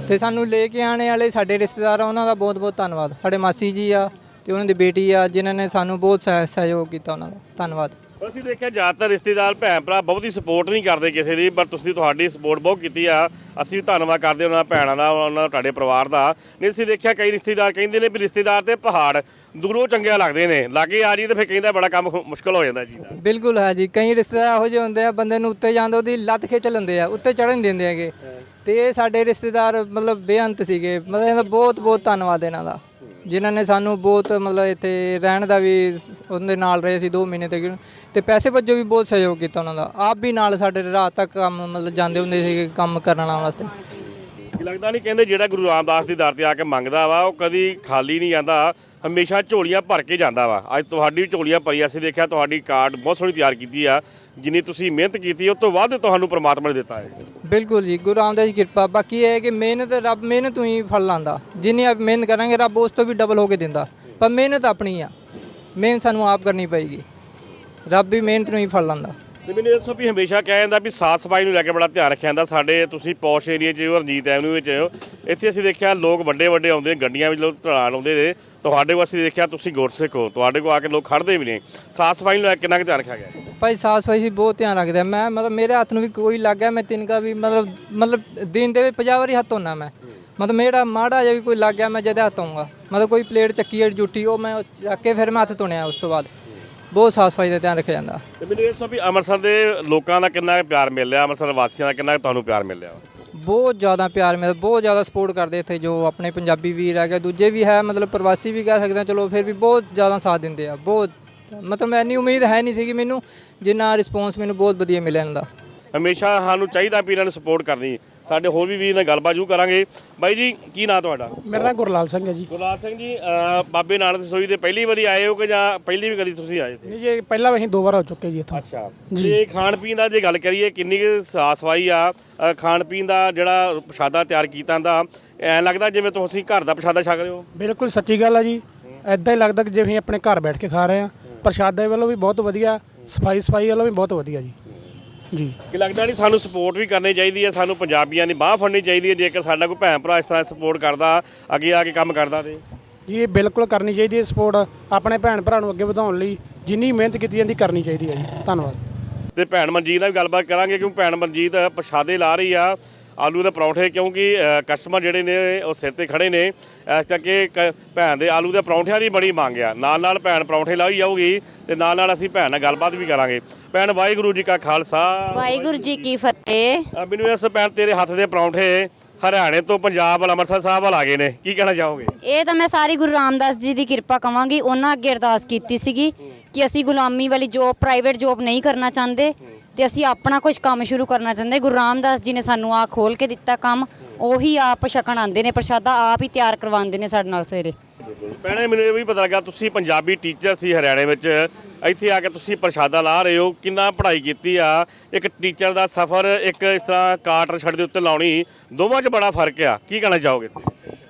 Speaker 1: ਤੇ ਸਾਨੂੰ ਲੈ ਕੇ ਆਣੇ ਵਾਲੇ ਸਾਡੇ ਰਿਸ਼ਤੇਦਾਰ ਆ, ਉਹਨਾਂ ਦਾ ਬਹੁਤ ਬਹੁਤ ਧੰਨਵਾਦ। ਸਾਡੇ ਮਾਸੀ ਜੀ ਆ ਤੇ ਉਹਨਾਂ ਦੀ ਬੇਟੀ ਆ ਜਿਨ੍ਹਾਂ ਨੇ ਸਾਨੂੰ ਬਹੁਤ ਸਹਿ- ਸਹਿਯੋਗ ਕੀਤਾ ਉਹਨਾਂ ਦਾ। ਧੰਨਵਾਦ।
Speaker 2: ਅਸੀਂ ਦੇਖਿਆ ਜ਼ਿਆਦਾਤਰ ਰਿਸ਼ਤੇਦਾਰ ਭੈਣ ਭਰਾ ਬਹੁਤੀ ਸਪੋਰਟ ਨਹੀਂ ਕਰਦੇ ਕਿਸੇ ਦੀ ਪਰ ਤੁਸੀਂ ਤੁਹਾਡੀ ਸਪੋਰਟ ਬਹੁਤ ਕੀਤੀ ਆ। ਅਸੀਂ ਵੀ ਧੰਨਵਾਦ ਕਰਦੇ ਉਹਨਾਂ ਭੈਣਾਂ ਦਾ ਉਹਨਾਂ ਦਾ ਤੁਹਾਡੇ ਪਰਿਵਾਰ ਦਾ। ਨਹੀਂ ਅਸੀਂ ਦੇਖਿਆ ਕਈ ਰਿਸ਼ਤੇਦਾਰ ਕਹਿੰਦੇ ਨੇ ਵੀ ਰਿਸ਼ਤੇਦਾਰ ਤੇ ਪਹਾੜ ਦੂਰੋਂ ਚੰਗੇ ਲੱਗਦੇ ਨੇ। ਲਾਗੇ ਆ ਜੀ ਤੇ ਫਿਰ ਕਹਿੰਦਾ ਬੜਾ ਕੰਮ ਖੁ- ਮੁਸ਼ਕਲ ਹੋ ਜਾਂਦਾ ਜੀ। ਦਾ
Speaker 1: ਬਿਲਕੁਲ ਹੈ ਜੀ। ਕਈ ਰਿਸ਼ਤੇਦਾਰ ਇਹੋ ਜਿਹੇ ਹੁੰਦੇ ਆ ਬੰਦੇ ਨੂੰ ਉੱਤੇ ਜਾਂਦੇ ਉਹਦੀ ਲੱਤ ਖਿੱਚ ਲੈਂਦੇ ਆ ਉੱਤੇ ਚੜ੍ਹਨ ਨਹੀਂ ਦਿੰਦੇ ਹੈਗੇ। ਤੇ ਇਹ ਸਾਡੇ ਰਿਸ਼ਤੇਦਾਰ ਮਤਲਬ ਬੇਅੰਤ ਸੀਗੇ। ਮਤਲਬ ਇਹਦਾ ਬਹੁਤ ਬਹੁਤ ਧੰਨਵਾਦ ਇਹਨਾਂ ਦਾ। ਜਿਨ੍ਹਾਂ ਨੇ ਸਾਨੂੰ ਬਹੁਤ ਮਤਲਬ ਇੱਥੇ ਰਹਿਣ ਦਾ ਵੀ ਉਹਦੇ ਨਾਲ ਰਹੇ ਸੀ 2 ਮਹੀਨੇ ਤੱਕ। ਤੇ ਪੈਸੇ ਵਜੋਂ ਵੀ ਬਹੁਤ ਸਹਿਯੋਗ ਕੀਤਾ ਉਹਨਾਂ ਦਾ। ਆਪ ਵੀ ਨਾਲ ਸਾਡੇ ਰਾਤ ਤੱਕ ਕੰਮ ਮਤਲਬ ਜਾਂਦੇ ਹੁੰਦੇ ਸੀਗੇ ਕੰਮ ਕਰਨ ਵਾਸਤੇ।
Speaker 2: ਲੱਗਦਾ ਨਹੀਂ ਕਹਿੰਦੇ ਜਿਹੜਾ ਗੁਰੂ ਰਾਮਦਾਸ ਦੀ ਦਰ ਤੇ ਆ ਕੇ ਮੰਗਦਾ ਵਾ, ਉਹ ਕਦੀ ਖਾਲੀ ਨਹੀਂ ਜਾਂਦਾ, ਹਮੇਸ਼ਾ ਝੋਲੀਆਂ ਭਰ ਕੇ ਜਾਂਦਾ ਵਾ। ਅੱਜ ਤੁਹਾਡੀ ਝੋਲੀਆਂ ਭਰੀ, ਅਸੀਂ ਦੇਖਿਆ ਤੁਹਾਡੀ ਕਾਰਡ ਬਹੁਤ ਸੋਹਣੀ ਤਿਆਰ ਕੀਤੀ ਆ, ਜਿੰਨੀ ਤੁਸੀਂ ਮਿਹਨਤ ਕੀਤੀ, ਉਹ ਤੋਂ ਵੱਧ ਤੁਹਾਨੂੰ ਪ੍ਰਮਾਤਮਾ ਨੇ ਦਿੱਤਾ ਹੈ।
Speaker 1: ਬਿਲਕੁਲ ਜੀ, ਗੁਰੂ ਰਾਮਦਾਸ ਦੀ ਕਿਰਪਾ। ਬਾਕੀ ਇਹ ਹੈ ਕਿ ਮਿਹਨਤ, ਰੱਬ ਮਿਹਨਤ ਤੋਂ ਹੀ ਫਲ ਲਾਂਦਾ ਜਿੰਨੀ ਆਪ ਮਿਹਨਤ ਕਰਾਂਗੇ, ਰੱਬ ਉਸ ਤੋਂ ਵੀ ਡਬਲ ਹੋ ਕੇ ਦਿੰਦਾ। ਪਰ ਮਿਹਨਤ ਆਪਣੀ ਆ। ਮਿਹਨਤ ਸਾਨੂੰ ਆਪ ਕਰਨੀ ਪਏਗੀ। ਰੱਬ ਵੀ ਮਿਹਨਤ ਨੂੰ ਹੀ ਫਲ ਲਾਂਦਾ
Speaker 2: ਤੇ ਮੈਨੂੰ ਇਸ ਤੋਂ ਵੀ ਹਮੇਸ਼ਾ ਕਿਹਾ ਜਾਂਦਾ ਵੀ ਸਾਫ਼ ਸਫ਼ਾਈ ਨੂੰ ਲੈ ਕੇ ਬੜਾ ਧਿਆਨ ਰੱਖਿਆ ਜਾਂਦਾ। ਸਾਡੇ ਤੁਸੀਂ ਪੌਸ਼ ਏਰੀਆ 'ਚ ਹੋ, ਰਣਜੀਤ ਐਵਨਿਊ ਵਿੱਚ ਹੋ। ਇੱਥੇ ਅਸੀਂ ਦੇਖਿਆ ਲੋਕ ਵੱਡੇ ਵੱਡੇ ਆਉਂਦੇ ਗੱਡੀਆਂ ਵਿੱਚ ਲੋਕ ਢਲਾਣ ਆਉਂਦੇ ਨੇ। ਤੁਹਾਡੇ ਕੋਲ ਅਸੀਂ ਦੇਖਿਆ ਤੁਸੀਂ ਗੁਰਸਿੱਖ ਹੋ ਤੁਹਾਡੇ ਕੋਲ ਆ ਕੇ ਲੋਕ ਖੜਦੇ ਵੀ ਨੇ। ਸਾਫ਼ ਸਫ਼ਾਈ ਨੂੰ ਲੈ ਕੇ ਕਿੰਨਾ ਕੁ ਧਿਆਨ ਰੱਖਿਆ ਗਿਆ?
Speaker 1: ਭਾਈ ਸਾਫ਼ ਸਫ਼ਾਈ ਸੀ ਬਹੁਤ ਧਿਆਨ ਰੱਖਦਾ ਮੈਂ ਮਤਲਬ ਮੇਰੇ ਹੱਥ ਨੂੰ ਵੀ ਕੋਈ ਲੱਗ ਗਿਆ ਮੈਂ ਤਿੰਨਕਾ ਵੀ ਮਤਲਬ ਮਤਲਬ ਦਿਨ ਦੇ ਵਿੱਚ 50 ਵਾਰੀ ਹੱਥ ਧੋਣਾ ਮੈਂ। ਮਤਲਬ ਮੇਰਾ ਮਾੜਾ ਜਿਹਾ ਵੀ ਕੋਈ ਲੱਗ ਗਿਆ ਮੈਂ ਜਦੇ ਹੱਥ ਧੋਊਂਗਾ। ਮਤਲਬ ਕੋਈ ਪਲੇਟ ਚੱਕੀ ਹੈ ਜੁੱਟੀ ਉਹ ਮੈਂ ਚੱਕ ਕੇ ਫਿਰ ਮੈਂ ਹੱਥ ਧੋਣਿਆ ਉਸ ਤੋਂ ਬਾਅਦ। ਬਹੁਤ ਸਾਫ਼ ਸਫ਼ਾਈ ਦਾ ਧਿਆਨ ਰੱਖਿਆ ਜਾਂਦਾ।
Speaker 2: ਤੇ ਮੈਨੂੰ ਇਸ ਤੋਂ ਵੀ ਅੰਮ੍ਰਿਤਸਰ ਦੇ ਲੋਕਾਂ ਦਾ ਕਿੰਨਾ ਕੁ ਪਿਆਰ ਮਿਲ ਰਿਹਾ ਅੰਮ੍ਰਿਤਸਰ ਵਾਸੀਆਂ ਦਾ ਕਿੰਨਾ ਕੁ ਤੁਹਾਨੂੰ ਪਿਆਰ ਮਿਲ ਰਿਹਾ?
Speaker 1: ਬਹੁਤ ਜ਼ਿਆਦਾ ਪਿਆਰ ਮਿਲਦਾ ਬਹੁਤ ਜ਼ਿਆਦਾ ਸਪੋਰਟ ਕਰਦੇ ਇੱਥੇ ਜੋ ਆਪਣੇ ਪੰਜਾਬੀ ਵੀਰ ਹੈਗੇ ਦੂਜੇ ਵੀ ਹੈ ਮਤਲਬ ਪ੍ਰਵਾਸੀ ਵੀ ਕਹਿ ਸਕਦੇ ਹਾਂ ਚਲੋ ਫਿਰ ਵੀ ਬਹੁਤ ਜ਼ਿਆਦਾ ਸਾਥ ਦਿੰਦੇ ਆ ਬਹੁਤ ਮਤਲਬ ਇੰਨੀ ਉਮੀਦ ਹੈ ਨਹੀਂ ਸੀਗੀ ਮੈਨੂੰ ਜਿੰਨਾ ਰਿਸਪੌਂਸ ਮੈਨੂੰ ਬਹੁਤ ਵਧੀਆ ਮਿਲਿਆ ਇਹਨਾਂ ਦਾ।
Speaker 2: ਹਮੇਸ਼ਾ ਸਾਨੂੰ ਚਾਹੀਦਾ ਵੀ ਇਹਨਾਂ ਨੂੰ ਸਪੋਰਟ ਕਰਨੀ ਸਾਡੇ ਹੋਰ ਵੀ ਵੀਰ ਨਾਲ ਗੱਲਬਾਤ ਜੂ ਕਰਾਂਗੇ। ਬਾਈ ਜੀ ਕੀ ਨਾਂ ਤੁਹਾਡਾ?
Speaker 4: ਮੇਰਾ ਨਾਮ ਗੁਰਲਾਲ ਸਿੰਘ ਹੈ ਜੀ।
Speaker 2: ਗੁਰਲਾਲ ਸਿੰਘ ਜੀ ਅਹ ਬਾਬੇ ਨਾਨਕ ਰਸੋਈ ਦੇ ਪਹਿਲੀ ਵਾਰੀ ਆਏ ਹੋ ਕਿ ਜਾਂ ਪਹਿਲੀ ਵੀ ਕਦੀ ਤੁਸੀਂ ਆਏ ਸੀ
Speaker 4: ਨਹੀਂ ਜੀ ਪਹਿਲਾਂ ਵੀ ਅਸੀਂ ਦੋ ਵਾਰ ਹੋ ਚੁੱਕੇ ਜੀ ਇੱਥੋਂ।
Speaker 2: ਅੱਛਾ। ਜੇ। ਖਾਣ ਪੀਣ ਦਾ ਜੇ ਗੱਲ ਕਰੀਏ ਕਿੰਨੀ ਕੁ ਸਾਫ਼ ਸਫ਼ਾਈ ਆ? ਅਹ ਖਾਣ ਪੀਣ ਦਾ ਜਿਹੜਾ ਪ੍ਰਸ਼ਾਦਾ ਤਿਆਰ ਕੀਤਾ ਦਾ ਐਂ ਲੱਗਦਾ ਜਿਵੇਂ ਤੁਸੀਂ ਘਰ ਦਾ ਪ੍ਰਸ਼ਾਦਾ ਛਕ ਰਹੇ ਹੋ?
Speaker 4: ਬਿਲਕੁਲ ਸੱਚੀ ਗੱਲ ਆ ਜੀ। ਐਦਾਂ ਹੀ ਲੱਗਦਾ ਕਿ ਜਿਵੇਂ ਅਸੀਂ ਆਪਣੇ ਘਰ ਬੈਠ ਕੇ ਖਾ ਰਹੇ ਆ ਪ੍ਰਸ਼ਾਦੇ ਵੱਲੋਂ ਵੀ ਬਹੁਤ ਵਧੀਆ ਸਫ਼ਾਈ ਸਫ਼ਾਈ ਵੱਲੋਂ ਵੀ ਬਹੁਤ ਵਧੀਆ ਜੀ। ਜੀ।
Speaker 2: ਕਿ ਲੱਗਦਾ ਨਹੀਂ ਸਾਨੂੰ ਸਪੋਰਟ ਵੀ ਕਰਨੀ ਚਾਹੀਦੀ ਹੈ ਸਾਨੂੰ ਪੰਜਾਬੀਆਂ ਦੀ ਬਾਹ ਫੜਨੀ ਚਾਹੀਦੀ ਹੈ ਜੇਕਰ ਸਾਡਾ ਕੋਈ ਭੈਣ ਭਰਾ ਇਸ ਤਰ੍ਹਾਂ ਸਪੋਰਟ ਕਰਦਾ ਅੱਗੇ ਆ ਕੇ ਕੰਮ ਕਰਦਾ ਤੇ।
Speaker 4: ਜੀ ਇਹ ਬਿਲਕੁਲ ਕਰਨੀ ਚਾਹੀਦੀ ਹੈ ਸਪੋਰਟ ਆਪਣੇ ਭੈਣ ਭਰਾ ਨੂੰ ਅੱਗੇ ਵਧਾਉਣ ਲਈ ਜਿੰਨੀ ਮਿਹਨਤ ਕੀਤੀ ਜਾਂਦੀ ਕਰਨੀ ਚਾਹੀਦੀ ਹੈ ਜੀ। ਧੰਨਵਾਦ।
Speaker 2: ਤੇ ਭੈਣ ਮਨਜੀਤ ਨਾਲ ਵੀ ਗੱਲਬਾਤ ਕਰਾਂਗੇ ਕਿਉਂਕਿ ਭੈਣ ਮਨਜੀਤ ਪ੍ਰਸ਼ਾਦੇ ਲਾ ਰਹੀ ਆ। ਆਲੂ ਦੇ ਪਰੌਂਠੇ ਕਿਉਂਕਿ ਕਸਟਮਰ ਜਿਹੜੇ ਨੇ ਉਹ ਸਿਰ ਤੇ ਖੜੇ ਨੇ। ਇਸ ਕਰਕੇ ਭੈਣ ਦੇ ਆਲੂ ਦੇ ਪਰੌਂਠਿਆਂ ਦੀ ਬੜੀ ਮੰਗ ਆ। ਨਾਲ ਨਾਲ ਭੈਣ ਪਰੌਂਠੇ ਲਾਈ ਜਾਊਗੀ ਤੇ ਨਾਲ ਨਾਲ ਅਸੀਂ ਭੈਣ ਨਾਲ ਗੱਲਬਾਤ ਵੀ ਕਰਾਂਗੇ। ਭੈਣ ਵਾਹਿਗੁਰੂ ਜੀ ਕਾ ਖਾਲਸਾ।
Speaker 3: ਵਾਹਿਗੁਰੂ ਜੀ ਕੀ ਫਤਿਹ।
Speaker 2: ਮੈਨੂੰ ਇਸ ਭੈਣ ਤੇਰੇ ਹੱਥ ਦੇ ਪਰੌਂਠੇ ਹਰਿਆਣੇ ਤੋਂ ਪੰਜਾਬ ਵੱਲ ਅੰਮ੍ਰਿਤਸਰ ਸਾਹਿਬ ਵੱਲ ਆ ਗਏ ਨੇ। ਕੀ ਕਹਿਣਾ ਚਾਹੋਗੇ?
Speaker 3: ਇਹ ਤਾਂ ਮੈਂ ਸਾਰੀ ਗੁਰੂ ਰਾਮਦਾਸ ਜੀ ਦੀ ਕਿਰਪਾ ਕਵਾਂਗੀ। ਉਹਨਾਂ ਅੱਗੇ ਅਰਦਾਸ ਕੀਤੀ ਸੀਗੀ ਕਿ ਅਸੀਂ ਗੁਲਾਮੀ ਵਾਲੀ ਜੋਬ ਪ੍ਰਾਈਵੇਟ ਜੋਬ ਨਹੀਂ ਕਰਨਾ ਚਾਹੁੰਦੇ। ਤੇ ਅਸੀਂ ਆਪਣਾ ਕੁਝ ਕੰਮ ਸ਼ੁਰੂ ਕਰਨਾ ਚਾਹੁੰਦੇ। ਗੁਰੂ ਰਾਮਦਾਸ ਜੀ ਨੇ ਸਾਨੂੰ ਆ ਖੋਲ ਕੇ ਦਿੱਤਾ ਕੰਮ। ਉਹੀ ਆਪ ਛਕਣ ਆਉਂਦੇ ਨੇ ਪ੍ਰਸ਼ਾਦਾ ਆਪ ਹੀ ਤਿਆਰ ਕਰਵਾਉਂਦੇ ਨੇ ਸਾਡੇ ਨਾਲ ਸਵੇਰੇ।
Speaker 2: ਭੈਣੇ ਮੈਨੂੰ ਇਹ ਵੀ ਪਤਾ ਲੱਗਾ ਤੁਸੀਂ ਪੰਜਾਬੀ ਟੀਚਰ ਸੀ ਹਰਿਆਣੇ ਵਿੱਚ। ਇੱਥੇ ਆ ਕੇ ਤੁਸੀਂ ਪ੍ਰਸ਼ਾਦਾ ਲਾ ਰਹੇ ਹੋ। ਕਿੰਨਾ ਪੜ੍ਹਾਈ ਕੀਤੀ ਆ? ਇੱਕ ਟੀਚਰ ਦਾ ਸਫ਼ਰ ਇੱਕ ਇਸ ਤਰ੍ਹਾਂ ਕਾਟਰ ਛੱਡ ਦੇ ਉੱਤੇ ਲਾਉਣੀ ਦੋਵਾਂ 'ਚ ਬੜਾ ਫ਼ਰਕ ਆ। ਕੀ ਕਹਿਣਾ ਚਾਹੋਗੇ